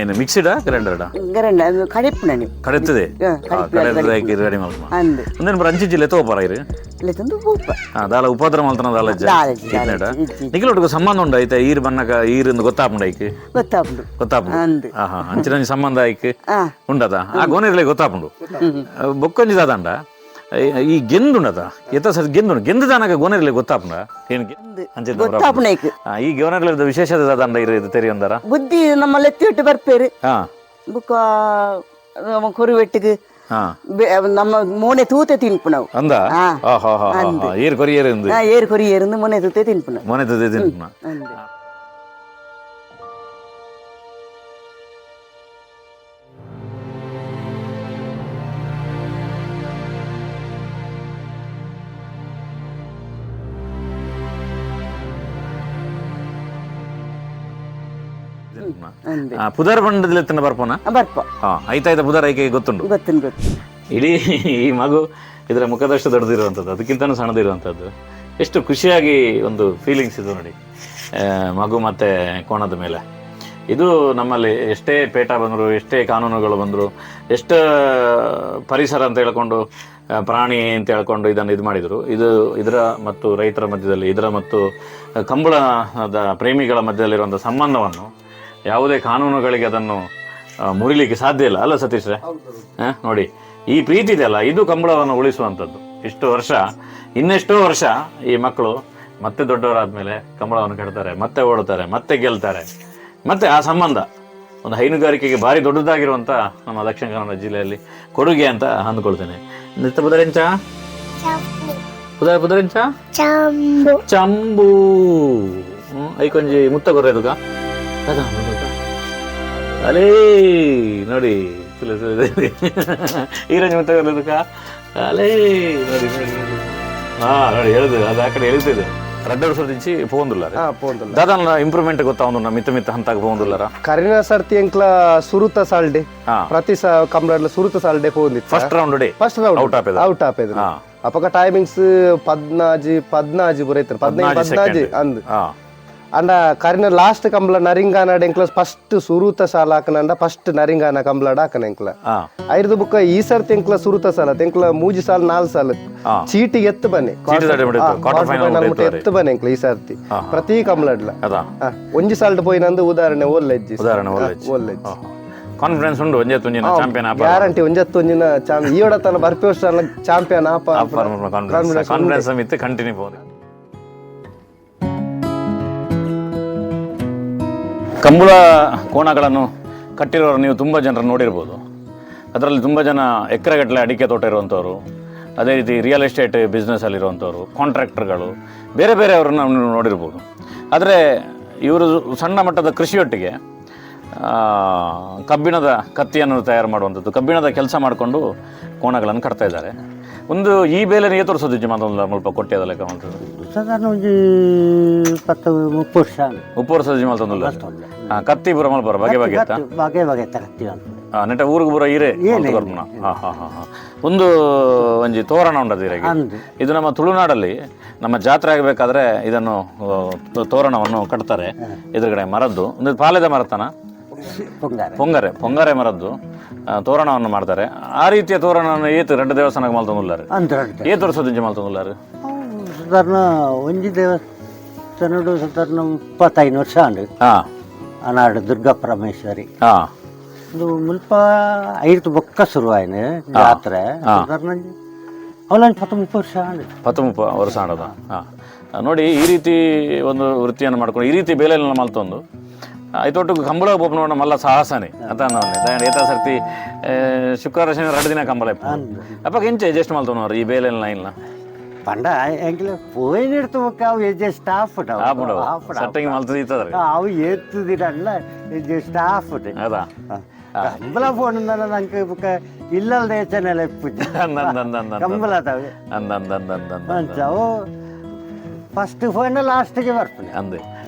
ಏನು ಮಿಕ್ಸಿಡಾ ಗ್ರೈಂಡರ್ಡಾ ಗರಂಡ ಅದು ಕಡಿಪುನ ನೀವು. ಕಡೆತ್ತದೆ ಹಾ, ಕಡಿಪು ರೆಡಿ ಮಾಡ್ಕೊ ಅಂದೆ. ಒಂದೇನು ಬರ ಅಂಚಿ ಜಿಲ್ಲೆ ತಗೋಪಾರ ಇರು? ಇಲ್ಲ ತಂದು ಆ, ದಾಲ ಉಪದ್ರ ಮಲ್ತನ ದಾಲ ಇಜ್ಜಿ. ನಿಖಿಲೊಟ್ಟಿಗೆ ಸಂಬಂಧ ಉಂಡ ಐತೆ? ಈರ್ ಬನ್ನಕ ಎಂದು ಗೊತ್ತಾಪುಂಡ ಐಕ್? ಗೊತ್ತಾಪುಂಡು ಗೊತ್ತಾಪುಂಡು ಅಂದು. ಹಾ ಹಾ ಅಂಚಿನ ಸಂಬಂಧ ಐಕ್? ಉಂಡದ ಆ ಗೋನೆರ್ಲೆ ಗೊತ್ತಾಪುಂಡು ಬೊಕ್ಕೊಂಜಿ ದಾದಂಡ ಈ ಗೆಂದು ಉಂಡದ ಎತ್ತ ಸರ್ ಗೆಂದು ಉಂಡು ಗೆಂದು ದಾನಕ ಗೋನೆರ್ಲೆ ಗೊತ್ತಾಪುಂಡ? ಏನು ಗೊತ್ತಾಪುಂಡು ಐಕ್ ಈ ಗೋನೆರ್ಲೆ ವಿಶೇಷದ ದಂಡ ಇರು ಇದು ತೆರಿಯೊಂದರ ಬುದ್ಧಿ ನಮ್ಮಲ್ಲಿ ಎತ್ತಿಟ್ಟು ಬರ್ಪೇರು. ಹಾ. ಬುಕ್ಕ ನಮ್ಮ ಕುರುವೆಟ್ಟಿಗೆ ಹಾ. ನಮ್ಮ ಮೋನೆ ತೂತೆ ತಿನ್ಪು ನಾವು. ಅಂದ? ಹಾ. ಹಾ ಹಾ ಹಾ ಹಾ ಏರ್ ಕೊರಿಯರ್ ಎಂದು ಪುದರ್ ಬಂಡದಲ್ಲಿ ಎತ್ತನ ಬರ್ಪೋನ? ಬರ್ಪ. ಹಾ ಐತಾಯ್ತ ಪುದರ್ ಐಕೆ ಗೊತ್ತುಂಟು? ಗೊತ್ತಿನ ಗೊತ್ತು ಇಡೀ ಈ ಮಗು ಇದರ ಮುಖದಷ್ಟು ದೊಡ್ಡದಿರುವಂಥದ್ದು ಅದಕ್ಕಿಂತನೂ ಸಣ್ಣದಿರುವಂಥದ್ದು. ಎಷ್ಟು ಖುಷಿಯಾಗಿ ಒಂದು ಫೀಲಿಂಗ್ಸ್ ಇದು ನೋಡಿ. ಆ, ಮಗು ಮತ್ತೆ ಕೋಣದ ಮೇಲೆ. ಇದು ನಮ್ಮಲ್ಲಿ ಎಷ್ಟೇ ಪೇಟ ಬಂದರು ಎಷ್ಟೇ ಕಾನೂನುಗಳು ಬಂದರು ಎಷ್ಟು ಪರಿಸರ ಅಂತ ಹೇಳ್ಕೊಂಡು ಆ, ಪ್ರಾಣಿ ಅಂತ ಹೇಳ್ಕೊಂಡು ಇದನ್ನು ಇದು ಮಾಡಿದರು. ಇದು ಇದರ ಮತ್ತು ರೈತರ ಮಧ್ಯದಲ್ಲಿ ಇದರ ಮತ್ತು ಕಂಬಳದ ಪ್ರೇಮಿಗಳ ಮಧ್ಯದಲ್ಲಿರುವಂಥ ಸಂಬಂಧವನ್ನು ಯಾವುದೇ ಕಾನೂನುಗಳಿಗೆ ಅದನ್ನು ಮುರಿಲಿಕ್ಕೆ ಸಾಧ್ಯ ಇಲ್ಲ. ಅಲ್ಲ ಸತೀಶ್ರೆ ರೇ? ನೋಡಿ ಈ ಪ್ರೀತಿ ಇದೆಯಲ್ಲ ಇದು ಕಂಬಳವನ್ನು ಉಳಿಸುವಂಥದ್ದು. ಇಷ್ಟು ವರ್ಷ ಇನ್ನೆಷ್ಟೋ ವರ್ಷ ಈ ಮಕ್ಕಳು ಮತ್ತೆ ದೊಡ್ಡವರಾದ ಮೇಲೆ ಕಂಬಳವನ್ನು ಕಟ್ತಾರೆ ಮತ್ತೆ ಓಡುತ್ತಾರೆ ಮತ್ತೆ ಗೆಲ್ತಾರೆ ಮತ್ತೆ ಆ ಸಂಬಂಧ. ಒಂದು ಹೈನುಗಾರಿಕೆಗೆ ಭಾರಿ ದೊಡ್ಡದಾಗಿರುವಂಥ ನಮ್ಮ ದಕ್ಷಿಣ ಕನ್ನಡ ಜಿಲ್ಲೆಯಲ್ಲಿ ಕೊಡುಗೆ ಅಂತ ಅಂದ್ಕೊಳ್ತೇನೆ. ಪುದರಿಂಚ? ಪುದರ ಪುದರೆಂಚ? ಚಾಂಬು. ಐಕೊಂಜಿ ಮುತ್ತ ಕೊರ್ರೆದುಗ ಅಲೇ ನೋಡಿ ತುಳು ತುಳು ಈರಂಜಿ ಮುತ್ತ ಕೊರ್ರೆದುಗ ಅಲೇ ನೋಡಿ ನೋಡಿ ನೋಡಿ ಹಾ ನೋಡಿ ಹೇಳುದು ಅದು ಆ ಕಡೆ ಎಳಿತಿದೆ ರಡ್ಡ ವರ್ಷ ದಿಂಚಿ ಪೋಂದುಲ್ಲಾರೆ ಹಾ ಪೋಂದಲ್ಲ ದಾದನ ಇಂಪ್ರೂವ್ಮೆಂಟ್ ಗೊತ್ತಾವಂದು ಮಿತ್ತ ಮಿತ್ತ ಹಂತಾಗ ಪೋಂದುಲ್ಲಾರ ಕರಿನ ಸರ್ತಿ ಎಂಕ್ಲ ಸುರುತ ಸಾಲ್ಡೆ ಹಾ ಪ್ರತಿ ಸ ಕಂಬ್ಲಡ್ಲ ಸುರುತ ಸಾಲ್ಡೆ ಪೋಂದಿತ್ತು first round day first round Out ಆಪೆದ. ಔಟ್ ಆಪೇದು ಹಾ ಅಪಕ ಟೈಮಿಂಗ್ಸ್ ಪದ್ನಾಜಿ ಪದ್ನಾಜಿ ಬರೈತಾರೆ ಪದ್ನೈದು ಹದಿನಾಜಿ ಪದ್ನಾಜಿ second. ಅಂದ್ ಹಾ ಅಂಡ ಕರಿನ ಲಾಸ್ಟ್ ಕಂಬ್ಲ ನರಿಂಗಾನ ಎಂಕ್ಲ ಫಸ್ಟ್ ಸುರುತ ಸಾಲ ಹಾಕನಂಡ ಫಸ್ಟ್ ನರಿಂಗಾನ ಕಂಬ್ಲಡ ಹಾಕನ ಎಂಕ್ಲ ಐರ್ದು ಐದು ಬುಕ್ಕ ಈ ಸರ್ತಿ ಎಂಕ್ಲ ಸುರುತ ಸಾಲ ತೆಂಕ್ಲ ಮೂಜಿ ಸಾಲ ನಾಲ್ ಸಾಲ. ಚೀಟಿ ಎತ್ತು ಬನ್ನಿ. ಎತ್ತು ಬನ್ನಿ ಎಂಕ್ಲ ಈ ಸರ್ತಿ ಪ್ರತಿ ಕಂಬ್ಲಡ್ಲ ಅದಾ? ಒಂಜಿ ಸಾಲ್ಟ್ ಪೋಯಿನಂದು ಉದಾಹರಣೆ ಒಳ್ಳೆ ಓಲ್ಲೆಜ್ಜಿ. ಕಾನ್ಫಿಡೆನ್ಸ್ ಉಂಡು ಒಂಜೆ ತುಂಜಿನ ಚಾಂಪಿಯನ್ ಆಪ ಗ್ಯಾರಂಟಿ ಒಂಜತ್ತು ಒಂಜಿನ ಚಾಂಪಿಯನ್ ಈ ವರ್ಷ ಚಾಂಪಿಯನ್ ಆಪ ಕಾನ್ಫಿಡೆನ್ಸ್ ಸಮಿತಿ ಕಂಟಿನ್ಯೂ ಕಂಟಿನ್ಯೂ ಕಂಬಳ ಕೋಣಗಳನ್ನು ಕಟ್ಟಿರೋರು ನೀವು ತುಂಬ ಜನರು ನೋಡಿರ್ಬೋದು. ಅದರಲ್ಲಿ ತುಂಬ ಜನ ಎಕರೆಗಟ್ಟಲೆ ಅಡಿಕೆ ತೋಟ ಇರುವಂಥವ್ರು ಅದೇ ರೀತಿ ರಿಯಲ್ ಎಸ್ಟೇಟ್ ಬಿಸ್ನೆಸ್ಸಲ್ಲಿರುವಂಥವ್ರು ಕಾಂಟ್ರಾಕ್ಟರ್ಗಳು ಬೇರೆ ಬೇರೆಯವ್ರನ್ನ ನೀವು ನೋಡಿರ್ಬೋದು. ಆದರೆ ಇವರು ಸಣ್ಣ ಮಟ್ಟದ ಕೃಷಿಯೊಟ್ಟಿಗೆ ಕಬ್ಬಿಣದ ಕತ್ತಿಯನ್ನು ತಯಾರು ಮಾಡುವಂಥದ್ದು, ಕಬ್ಬಿಣದ ಕೆಲಸ ಮಾಡಿಕೊಂಡು ಕೋಣಗಳನ್ನು ಕಟ್ತಾ ಇದ್ದಾರೆ. ಒಂದು ಈ ಬೇಲೆ ಏ ತೋರಿಸೋದು ಇಜ್ಜಿ ಮಾತೊಂದು ಸ್ವಲ್ಪ ಕೊಟ್ಟೆ ಅದಲ್ಲ ಕಮಲ್ತದ್ದು ಸಾಧಾರಣ ಒಂಜಿ ಇಪ್ಪತ್ತು ವರ್ಷ ಉಪ್ಪು ವರ್ಷದ ಹಾ ಕತ್ತಿ ಬುರ ಮಲ್ಪ ಬಗೆ ಬಗೆ ಆಯ್ತಾ? ಬಗೆ ಬಗೆ ಆ, ನೆಟ್ಟ ಊರಿಗೆ ಬುರ ಇರೆ. ಹಾ ಹಾ ಹಾ ಹಾ. ಒಂದು ಒಂಜಿ ತೋರಣ ಉಂಡದು ಇರಗೆ ಇದು ನಮ್ಮ ತುಳುನಾಡಲ್ಲಿ ನಮ್ಮ ಜಾತ್ರೆ ಆಗಬೇಕಾದ್ರೆ ಇದನ್ನು ತೋರಣವನ್ನು ಕಟ್ತಾರೆ ಎದುರುಗಡೆ ಮರದ್ದು. ಒಂದು ಪಾಲೆದ ಮರತನ? ಪೊಂಗಾರೆ. ಪೊಂಗರೆ ಪೊಂಗರೆ ಮರದ್ದು. ತೋರಣವನ್ನು ಮಾಡ್ತಾರೆ. ಆ ರೀತಿಯ ತೋರಣವನ್ನು ಏತು ರೆಡ್ಡ ದೇವಸ್ಥಾನಕ್ಕೆ ಮಲ್ತೊಂದುಲ್ಲಾರು ಅಂತ ಏ ತೋರಿಸೋದು ಇಂಜಿ ಮಲ್ತೊಂದುಲ್ಲಾರು ಸಾಧಾರಣ ಒಂಜಿ ದೇವಸ್ಥಾನ ಸಾಧಾರಣ ಇಪ್ಪತ್ತೈದು ವರ್ಷ ಅಂಡು ಅನಾಡು ದುರ್ಗಾ ಪರಮೇಶ್ವರಿ. ಇದು ಮುಲ್ಪ ಐದು ಬೊಕ್ಕ ಶುರುವಾಯಿನ ಜಾತ್ರೆ. ಸಾಧಾರಣ ಅವಲೊಂದು ಪತ್ತು ಮುಪ್ಪ ವರ್ಷ ಆಂಡ್. ಪತ್ತು ಮುಪ್ಪ ವರ್ಷ ಆಡೋದ. ನೋಡಿ ಈ ರೀತಿ ಒಂದು ವೃತ್ತಿಯನ್ನು ಮಾಡ್ಕೊಂಡು ಈ ರೀತಿ ಬೇಲೆಲ್ಲ ಮಲ್ತೊಂದು ಐತೊಟ್ಟು ಕಂಬಳ ಒಬ್ಬನ ಮಲ್ಲ ಸಾಹಸನೇ ಅಂತ ಅನ್ನೋನೆ ದಾಯಣ ಏತ ಸರ್ತಿ ಆ, ಶುಕ್ರವಾರ ಶನಿ ಎರಡು ದಿನ ಕಂಬಳ ಅಪ್ಪ ಎಂಚೆ ಜಸ್ಟ್ ಮಲ್ತೋನವ್ರು ಈ ಬೇಲೆಲ್ಲ ಇಲ್ಲ ಪಂಡ ಎಂಕ್ಲೆ ಪೋಯಿನ ಇಡ್ತು ಬೊಕ್ಕ ಅವು ಎಜ್ಜೆ ಸ್ಟಾಫ್ ಆಪುಂಡು ಸಟ್ಟಿಂಗ್ ಮಲ್ತದ ಇತ್ತದ್ರಿ ಅವು ಎತ್ತುದಿರಲ್ಲ ಎಜ್ಜೆ ಸ್ಟಾಫ್ ಹೌದಾ ಕಂಬಳ ಫೋನ್ ನಂಗೆ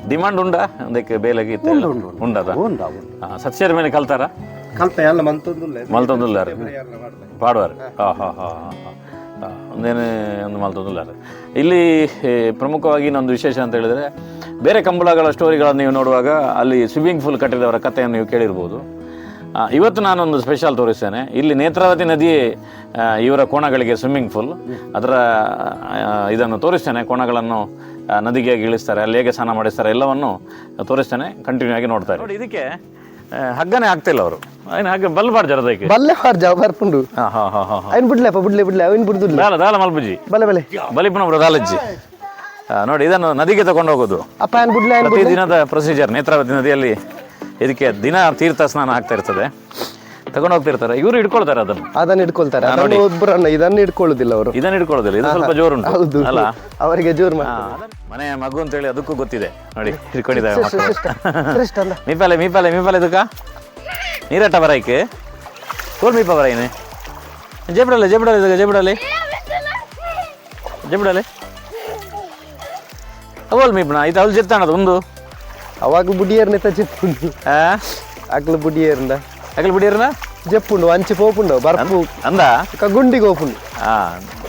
ಡಿಮಾಂಡ್ ಉಂಡ ಅದಕ್ಕೆ ಬೇಲೆಗೆ ಉಂಡು, ಉಂಡು, ಉಂಡು. ಉಂಡದ ಉಂಡು ಅವು ಸತ್ಯರ ಮೇಲೆ ಕಲ್ತಾರ? ಕಲ್ತ ಎಲ್ಲ ಮಂತೊಂದುಲ್ಲ ಮಲ್ತೊಂದುಲ್ಲಾರು? ಪಾಡುವಾರು? ಹಾ ಹಾ ಹಾ ಹಾ ಒಂದೇನೇ ಒಂದು ಮಲ್ತೊಂದಿಲ್ಲ ಇಲ್ಲಿ ಏ, ಪ್ರಮುಖವಾಗಿ ಇನ್ನೊಂದು ವಿಶೇಷ ಅಂತ ಹೇಳಿದ್ರೆ ಬೇರೆ ಕಂಬಳಗಳ ಸ್ಟೋರಿಗಳನ್ನು ನೀವು ನೋಡುವಾಗ ಅಲ್ಲಿ ಸ್ವಿಮ್ಮಿಂಗ್ ಪೂಲ್ ಕಟ್ಟಿದವರ ಕಥೆಯನ್ನು ನೀವು ಕೇಳಿರ್ಬೋದು. ಆ, ಇವತ್ತು ನಾನೊಂದು ಸ್ಪೆಷಲ್ ತೋರಿಸ್ತೇನೆ. ಇಲ್ಲಿ ನೇತ್ರಾವತಿ ನದಿ ಆ, ಇವರ ಕೋಣಗಳಿಗೆ ಸ್ವಿಮ್ಮಿಂಗ್ ಪೂಲ್ ಅದರ ಆ, ಇದನ್ನು ತೋರಿಸ್ತೇನೆ ಕೋಣಗಳನ್ನು ನದಿಗೆ ಇಳಿಸ್ತಾರೆ ಅಲ್ಲಿ ಹೇಗೆ ಸ್ನಾನ ಮಾಡಿಸ್ತಾರೆ ಎಲ್ಲವನ್ನು ತೋರಿಸ್ತಾನೆ ಕಂಟಿನ್ಯೂ ಆಗಿ ನೋಡ್ತಾರೆ ನೋಡಿ ಇದಕ್ಕೆ ಹಗ್ಗನೇ ಆಗ್ತಿಲ್ಲ ಅವರು. ಏನು ಹಗ್ಗ ಬಲ್ಬಾರ್ದು ಜರದಕ್ಕೆ ಬಲ್ಲೆ ಹಾರ್ ಜಾವ ಬರ್ಪುಂಡು ಹಾ ಹಾಂ ಅಯ್ನ್ ಬಿಡ್ಲೆಪ್ಪ ಬಿಡ್ಲೆ ಬಿಡ್ಲೆ ಅವ್ನು ಬಿಡುದಿಲ್ಲ. ದಾಲ ದಾಲ ಮಲ್ಬುಜಿ ಬಲೆ ಬಲೆ ಬಲಿಪುನ ದಾಲಜ್ಜಿ. ಆ, ನೋಡಿ ಇದನ್ನು ನದಿಗೆ ತಗೊಂಡು ಹೋಗೋದು. ಅಪ್ಪ ಏನು ಬಿಡ್ಲೆ ಪ್ರತಿ ದಿನದ ಪ್ರೊಸೀಜರ್ ನೇತ್ರಾವತಿ ನದಿಯಲ್ಲಿ ಇದಕ್ಕೆ ದಿನ ತೀರ್ಥ ಸ್ನಾನ ಆಗ್ತಾ ಇರ್ತದೆ. ತಗೊಂಡು ಹೋಗ್ತಿರ್ತಾರೆ. ಇವರು ಹಿಡ್ಕೊಳ್ತಾರೆ ಅದನ್ನು. ಅದನ್ನ ಇಟ್ಕೊಳ್ತಾರೆ ನೋಡಿ. ಒಬ್ಬರನ್ನ ಇದನ್ನ ಇಟ್ಕೊಳ್ಳೋದಿಲ್ಲ ಅವರು. ಇದನ್ನ ಹಿಡ್ಕೊಳ್ಳೋದಿಲ್ಲ. ಇದು ಸ್ವಲ್ಪ ಜೋರುಂಟು ಹೌದು. ಅಲ್ಲ? ಅವರಿಗೆ ಜೋರ್ ಹಾ, ಅದನ್ನ- ಮನೆಯ ಮಗು ಅಂತ ಹೇಳಿ ಅದಕ್ಕೂ ಗೊತ್ತಿದೆ. ನೋಡಿ ಹಿಡ್ಕೊಂಡಿದ್ದಾರೆ ಮಕ್ಕಳು. ಮೀಪಾಲೆ ಮೀಪಾಲೆ ಮೀಪಾಲೆ ಇದಕ್ಕ? ನೀರಟ್ಟ ಬರೈಕೆ? ಕೋಲ್ ಮೀಪ ಬರೈನೆ ಜೇಬಿಡಲೆ ಜೇಬಿಡಲೆ ಇದಕ್ಕೆ ಜೇಬಿಡಲೆ ಜೇಬಿಡಲೆ ಅವಲ್ ಮೀಪಣ ಇದು ಅವಳು ಜೆತ್ತಾಣದು ಒಂದು. ಅವಾಗ ಬುಡಿಯರ್ನೆ ಜೆಪ್ಪುಂಡು ಆ? ಅಕ್ಲ ಬುಡಿಯರ್ಂದ ಅಗಲ್ ಬಿಡಿರನ? ಜೆಪ್ಪುಂಡು ಅಂಚಿ ಪೋಪುಂಡು ಬರ್ಪು. ಅಂದ ಗುಂಡಿ ಗೋಪುಂಡು. ಆ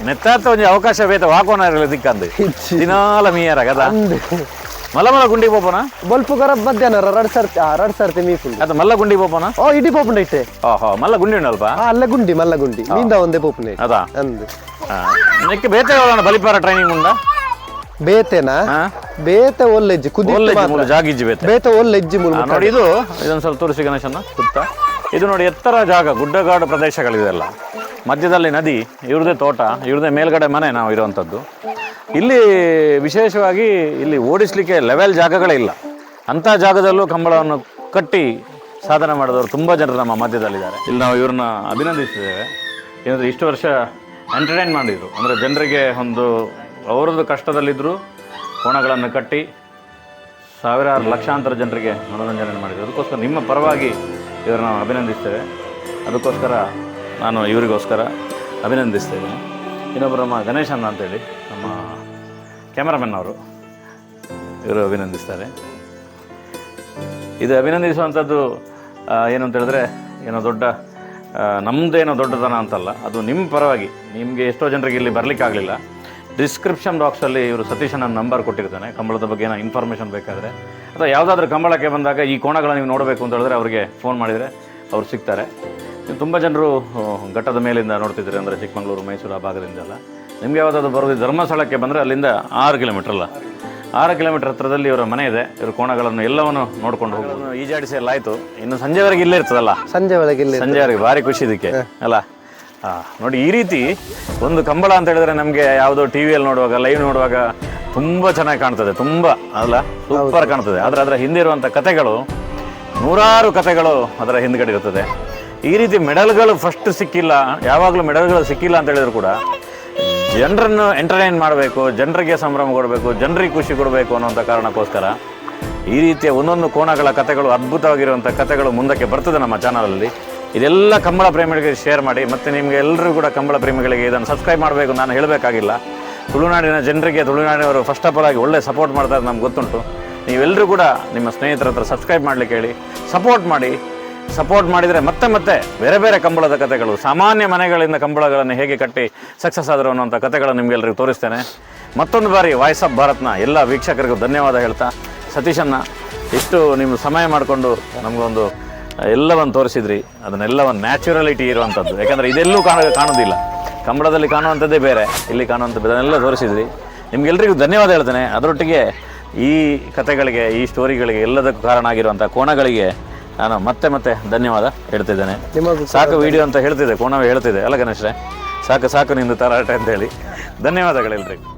ನೆತ್ತಾತ ಒಂಜಿ ಅವಕಾಶ ಬೇತ ವಾಕೋನ ದಿಕ್ಕಂದು ದಿನಾಲ ಮೀಯರ ಕದ ಅಂದ್. ಮಲ್ಲ ಮಲ್ಲ ಗುಂಡಿ ಪೋಪನ? ಬಲ್ಪು ಕರ ಮಧ್ಯಾಹ್ನ ರಡ್ ಸರ್ತಿ ಆ ರಡ್ ಸರ್ತಿ ಮೀಪುಂಡು. ಅದು ಮಲ್ಲ ಗುಂಡಿ ಪೋಪನ? ಓ ಇಡಿ ಪೋಪುಂಡು ಇಟ್ಟೆ ಓಹೋ ಮಲ್ಲ ಗುಂಡಿ ಉಂಡಲ್ಪ ಆ ಅಲ್ಲ ಗುಂಡಿ ಮಲ್ಲ ಗುಂಡಿ. ಮೀಂದ ಒಂದೇ ಪೋಪುನೆ. ಅದಾ? ಅಂದ್. ನೆಕ್ಕೆ ಬೇತೆ ಹೇಳೋಣ ಬಲಿಪಾರ ಟ್ರೈನಿಂಗ್ ಉಂಡ? ಬೇತೆನಾ? ಹಾ? ಬೇತೆ ಒಲ್ಲೆಜ್ಜಿ ಕುದಿ ಒಳ್ಳೆ ಮೂಲ ಜಾಗಿಜ್ಜಿ ಬೇತೆ. ಬೇತೆ ಒಲ್ಲೆಜ್ಜಿ ಮುಲ್ ನೋಡಿ ಇದು ಇದೊಂದು ಸ್ವಲ್ಪ ತೋರಿಸಿ ಗಣೇಶನ ಸುತ್ತ ಇದು ನೋಡಿ ಎತ್ತರ ಜಾಗ, ಗುಡ್ಡಗಾಡು ಪ್ರದೇಶಗಳಿದೆಲ್ಲ. ಮಧ್ಯದಲ್ಲಿ ನದಿ, ಇವ್ರದೇ ತೋಟ, ಇವ್ರದೇ ಮೇಲ್ಗಡೆ ಮನೆ ನಾವು ಇರುವಂಥದ್ದು. ಇಲ್ಲಿ ವಿಶೇಷವಾಗಿ ಇಲ್ಲಿ ಓಡಿಸಲಿಕ್ಕೆ ಲೆವೆಲ್ ಜಾಗಗಳೇ ಇಲ್ಲ ಅಂಥ ಜಾಗದಲ್ಲೂ ಕಂಬಳವನ್ನು ಕಟ್ಟಿ ಸಾಧನೆ ಮಾಡಿದವರು ತುಂಬ ಜನರು ನಮ್ಮ ಮಧ್ಯದಲ್ಲಿದ್ದಾರೆ. ಇಲ್ಲಿ ನಾವು ಇವ್ರನ್ನ ಅಭಿನಂದಿಸಿದ್ದೇವೆ. ಏನಂದರೆ ಇಷ್ಟು ವರ್ಷ ಎಂಟರ್ಟೈನ್ ಮಾಡಿದರು. ಅಂದರೆ ಜನರಿಗೆ ಒಂದು ಅವರದ್ದು ಕಷ್ಟದಲ್ಲಿದ್ದರೂ ಕೋಣಗಳನ್ನು ಕಟ್ಟಿ ಸಾವಿರಾರು ಲಕ್ಷಾಂತರ ಜನರಿಗೆ ಮನೋರಂಜನೆ ಮಾಡಿದರು. ಅದಕ್ಕೋಸ್ಕರ ನಿಮ್ಮ ಪರವಾಗಿ ಇವರನ್ನು ನಾವು ಅಭಿನಂದಿಸ್ತೇವೆ. ಅದಕ್ಕೋಸ್ಕರ ನಾನು ಇವರಿಗೋಸ್ಕರ ಅಭಿನಂದಿಸ್ತೇನೆ. ಇನ್ನೊಬ್ಬರು ನಮ್ಮ ಗಣೇಶನ್ ಅಂತೇಳಿ, ನಮ್ಮ ಕ್ಯಾಮರಾಮನ್ ಅವರು ಇವರು ಅಭಿನಂದಿಸ್ತಾರೆ. ಇದು ಅಭಿನಂದಿಸುವಂಥದ್ದು ಏನು ಅಂತ ಹೇಳಿದ್ರೆ, ಏನೋ ದೊಡ್ಡ ನಮ್ಮದೇನೋ ದೊಡ್ಡತನ ಅಂತಲ್ಲ, ಅದು ನಿಮ್ಮ ಪರವಾಗಿ, ನಿಮಗೆ ಎಷ್ಟೋ ಜನರಿಗೆ ಇಲ್ಲಿ ಬರಲಿಕ್ಕಾಗಲಿಲ್ಲ. ಡಿಸ್ಕ್ರಿಪ್ಷನ್ ಬಾಕ್ಸಲ್ಲಿ ಇವರು ಸತೀಶನ ನಂಬರ್ ಕೊಟ್ಟಿರ್ತಾನೆ. ಕಂಬಳದ ಬಗ್ಗೆ ಏನೋ ಇನ್ಫಾರ್ಮೇಷನ್ ಬೇಕಾದರೆ. ಅಥವಾ ಯಾವುದಾದ್ರೂ ಕಂಬಳಕ್ಕೆ ಬಂದಾಗ ಈ ಕೋಣಗಳನ್ನು ನೀವು ನೋಡಬೇಕು ಅಂತ ಹೇಳಿದ್ರೆ ಅವರಿಗೆ ಫೋನ್ ಮಾಡಿದರೆ ಅವ್ರು ಸಿಗ್ತಾರೆ. ನೀವು ತುಂಬ ಜನರು ಘಟ್ಟದ ಮೇಲಿಂದ ನೋಡ್ತಿದ್ದೀರಿ ಅಂದರೆ ಚಿಕ್ಕಮಗಳೂರು ಮೈಸೂರು ಆ ಭಾಗದಿಂದೆಲ್ಲ ನಿಮಗೆ ಯಾವುದಾದ್ರು ಬರೋದು ಧರ್ಮಸ್ಥಳಕ್ಕೆ ಬಂದರೆ ಅಲ್ಲಿಂದ ಆರು ಕಿಲೋಮೀಟ್ರ್ ಅಲ್ಲ. ಆರು ಕಿಲೋಮೀಟರ್ ಹತ್ರದಲ್ಲಿ ಇವರ ಮನೆ ಇದೆ. ಇವರು ಕೋಣಗಳನ್ನು ಎಲ್ಲವನ್ನು ನೋಡ್ಕೊಂಡು ಹೋಗೋದು ಈಜಾಡಿಸಿ ಎಲ್ಲ ಆಯಿತು. ಇನ್ನು ಸಂಜೆವರೆಗೆ ಇಲ್ಲೇ ಇರ್ತದಲ್ಲ? ಸಂಜೆವರೆಗೆ ಸಂಜೆವರೆಗೆ ಭಾರಿ ಖುಷಿ ಇದಕ್ಕೆ ಅಲ್ಲ? ನೋಡಿ ಈ ರೀತಿ ಒಂದು ಕಂಬಳ ಅಂತ ಹೇಳಿದ್ರೆ ನಮಗೆ ಯಾವುದೋ ಟಿ ವಿಯಲ್ಲಿ ನೋಡುವಾಗ ಲೈವ್ ನೋಡುವಾಗ ತುಂಬ ಚೆನ್ನಾಗಿ ಕಾಣ್ತದೆ ತುಂಬ ಅಲ್ಲ? ಸೂಪರ್ ಕಾಣ್ತದೆ. ಆದರೆ ಅದರ ಹಿಂದೆ ಇರುವಂಥ ಕಥೆಗಳು ನೂರಾರು ಕಥೆಗಳು ಅದರ ಹಿಂದ್ಗಡೆ ಇರ್ತದೆ ಈ ರೀತಿ ಮೆಡಲ್ಗಳು ಫಸ್ಟ್ ಸಿಕ್ಕಿಲ್ಲ ಯಾವಾಗಲೂ ಮೆಡಲ್ಗಳು ಸಿಕ್ಕಿಲ್ಲ ಅಂತ ಹೇಳಿದ್ರು ಕೂಡ ಜನರನ್ನು ಎಂಟರ್ಟೈನ್ ಮಾಡಬೇಕು ಜನರಿಗೆ ಸಂಭ್ರಮ ಕೊಡಬೇಕು ಜನರಿಗೆ ಖುಷಿ ಕೊಡಬೇಕು ಅನ್ನೋಂಥ ಕಾರಣಕ್ಕೋಸ್ಕರ ಈ ರೀತಿಯ ಒಂದೊಂದು ಕೋಣಗಳ ಕಥೆಗಳು ಅದ್ಭುತವಾಗಿರುವಂಥ ಕಥೆಗಳು ಮುಂದಕ್ಕೆ ಬರ್ತದೆ ನಮ್ಮ ಚಾನಲಲ್ಲಿ ಇದೆಲ್ಲ ಕಂಬಳ ಪ್ರೇಮಿಗಳಿಗೆ ಶೇರ್ ಮಾಡಿ ಮತ್ತು ನಿಮಗೆ ಎಲ್ಲರೂ ಕೂಡ ಕಂಬಳ ಪ್ರೇಮಿಗಳಿಗೆ ಇದನ್ನು ಸಬ್ಸ್ಕ್ರೈಬ್ ಮಾಡಬೇಕು ನಾನು ಹೇಳಬೇಕಾಗಿಲ್ಲ. ತುಳುನಾಡಿನ ಜನರಿಗೆ ತುಳುನಾಡಿನವರು ಫಸ್ಟ್ ಆಫ್ ಆಲ್ ಆಗಿ ಒಳ್ಳೆ ಸಪೋರ್ಟ್ ಮಾಡ್ತಾರೆ ನಮ್ಗೆ ಗೊತ್ತುಂಟು. ನೀವೆಲ್ಲರೂ ಕೂಡ ನಿಮ್ಮ ಸ್ನೇಹಿತರ ಹತ್ರ ಸಬ್ಸ್ಕ್ರೈಬ್ ಮಾಡಲಿಕ್ಕೆ ಹೇಳಿ ಸಪೋರ್ಟ್ ಮಾಡಿ. ಸಪೋರ್ಟ್ ಮಾಡಿದರೆ ಮತ್ತೆ ಮತ್ತೆ ಬೇರೆ ಬೇರೆ ಕಂಬಳದ ಕಥೆಗಳು, ಸಾಮಾನ್ಯ ಮನೆಗಳಿಂದ ಕಂಬಳಗಳನ್ನು ಹೇಗೆ ಕಟ್ಟಿ ಸಕ್ಸಸ್ ಆದರು ಅನ್ನೋಂಥ ಕಥೆಗಳನ್ನು ನಿಮಗೆಲ್ಲರಿಗೂ ತೋರಿಸ್ತೇನೆ. ಮತ್ತೊಂದು ಬಾರಿ ವಾಯ್ಸ್ ಆಫ್ ಭಾರತ್ನ ಎಲ್ಲ ವೀಕ್ಷಕರಿಗೂ ಧನ್ಯವಾದ ಹೇಳ್ತಾ ಸತೀಶನ್ನ ಇಷ್ಟು ನಿಮ್ಮ ಸಮಯ ಮಾಡಿಕೊಂಡು ನಮಗೊಂದು ಎಲ್ಲವನ್ನು ತೋರಿಸಿದ್ರಿ. ಅದನ್ನೆಲ್ಲ ಒಂದು ನ್ಯಾಚುರಲಿಟಿ ಇರುವಂಥದ್ದು. ಯಾಕಂದರೆ ಇದೆಲ್ಲೂ ಕಾಣ ಕಾಣೋದಿಲ್ಲ. ಕಂಬಳದಲ್ಲಿ ಕಾಣುವಂಥದ್ದೇ ಬೇರೆ ಇಲ್ಲಿ ಕಾಣುವಂಥದ್ದು ಅದನ್ನೆಲ್ಲ ತೋರಿಸಿದ್ರಿ. ನಿಮಗೆಲ್ಲರಿಗೂ ಧನ್ಯವಾದ ಹೇಳ್ತೇನೆ. ಅದರೊಟ್ಟಿಗೆ ಈ ಕಥೆಗಳಿಗೆ ಈ ಸ್ಟೋರಿಗಳಿಗೆ ಎಲ್ಲದಕ್ಕೂ ಕಾರಣ ಆಗಿರುವಂಥ ಕೋಣಗಳಿಗೆ ನಾನು ಮತ್ತೆ ಮತ್ತೆ ಧನ್ಯವಾದ ಹೇಳ್ತಿದ್ದೇನೆ. ಸಾಕು ವಿಡಿಯೋ ಅಂತ ಹೇಳ್ತಿದ್ದೆ ಕೋಣವೇ ಹೇಳ್ತಿದ್ದೆ. ಅಲ್ಲ ಗಣೇಶ್ರೆ ಸಾಕು ಸಾಕು ನಿಂದು ತರಾಟೆ ಅಂತ ಹೇಳಿ. ಧನ್ಯವಾದಗಳೆಲ್ರಿಗೂ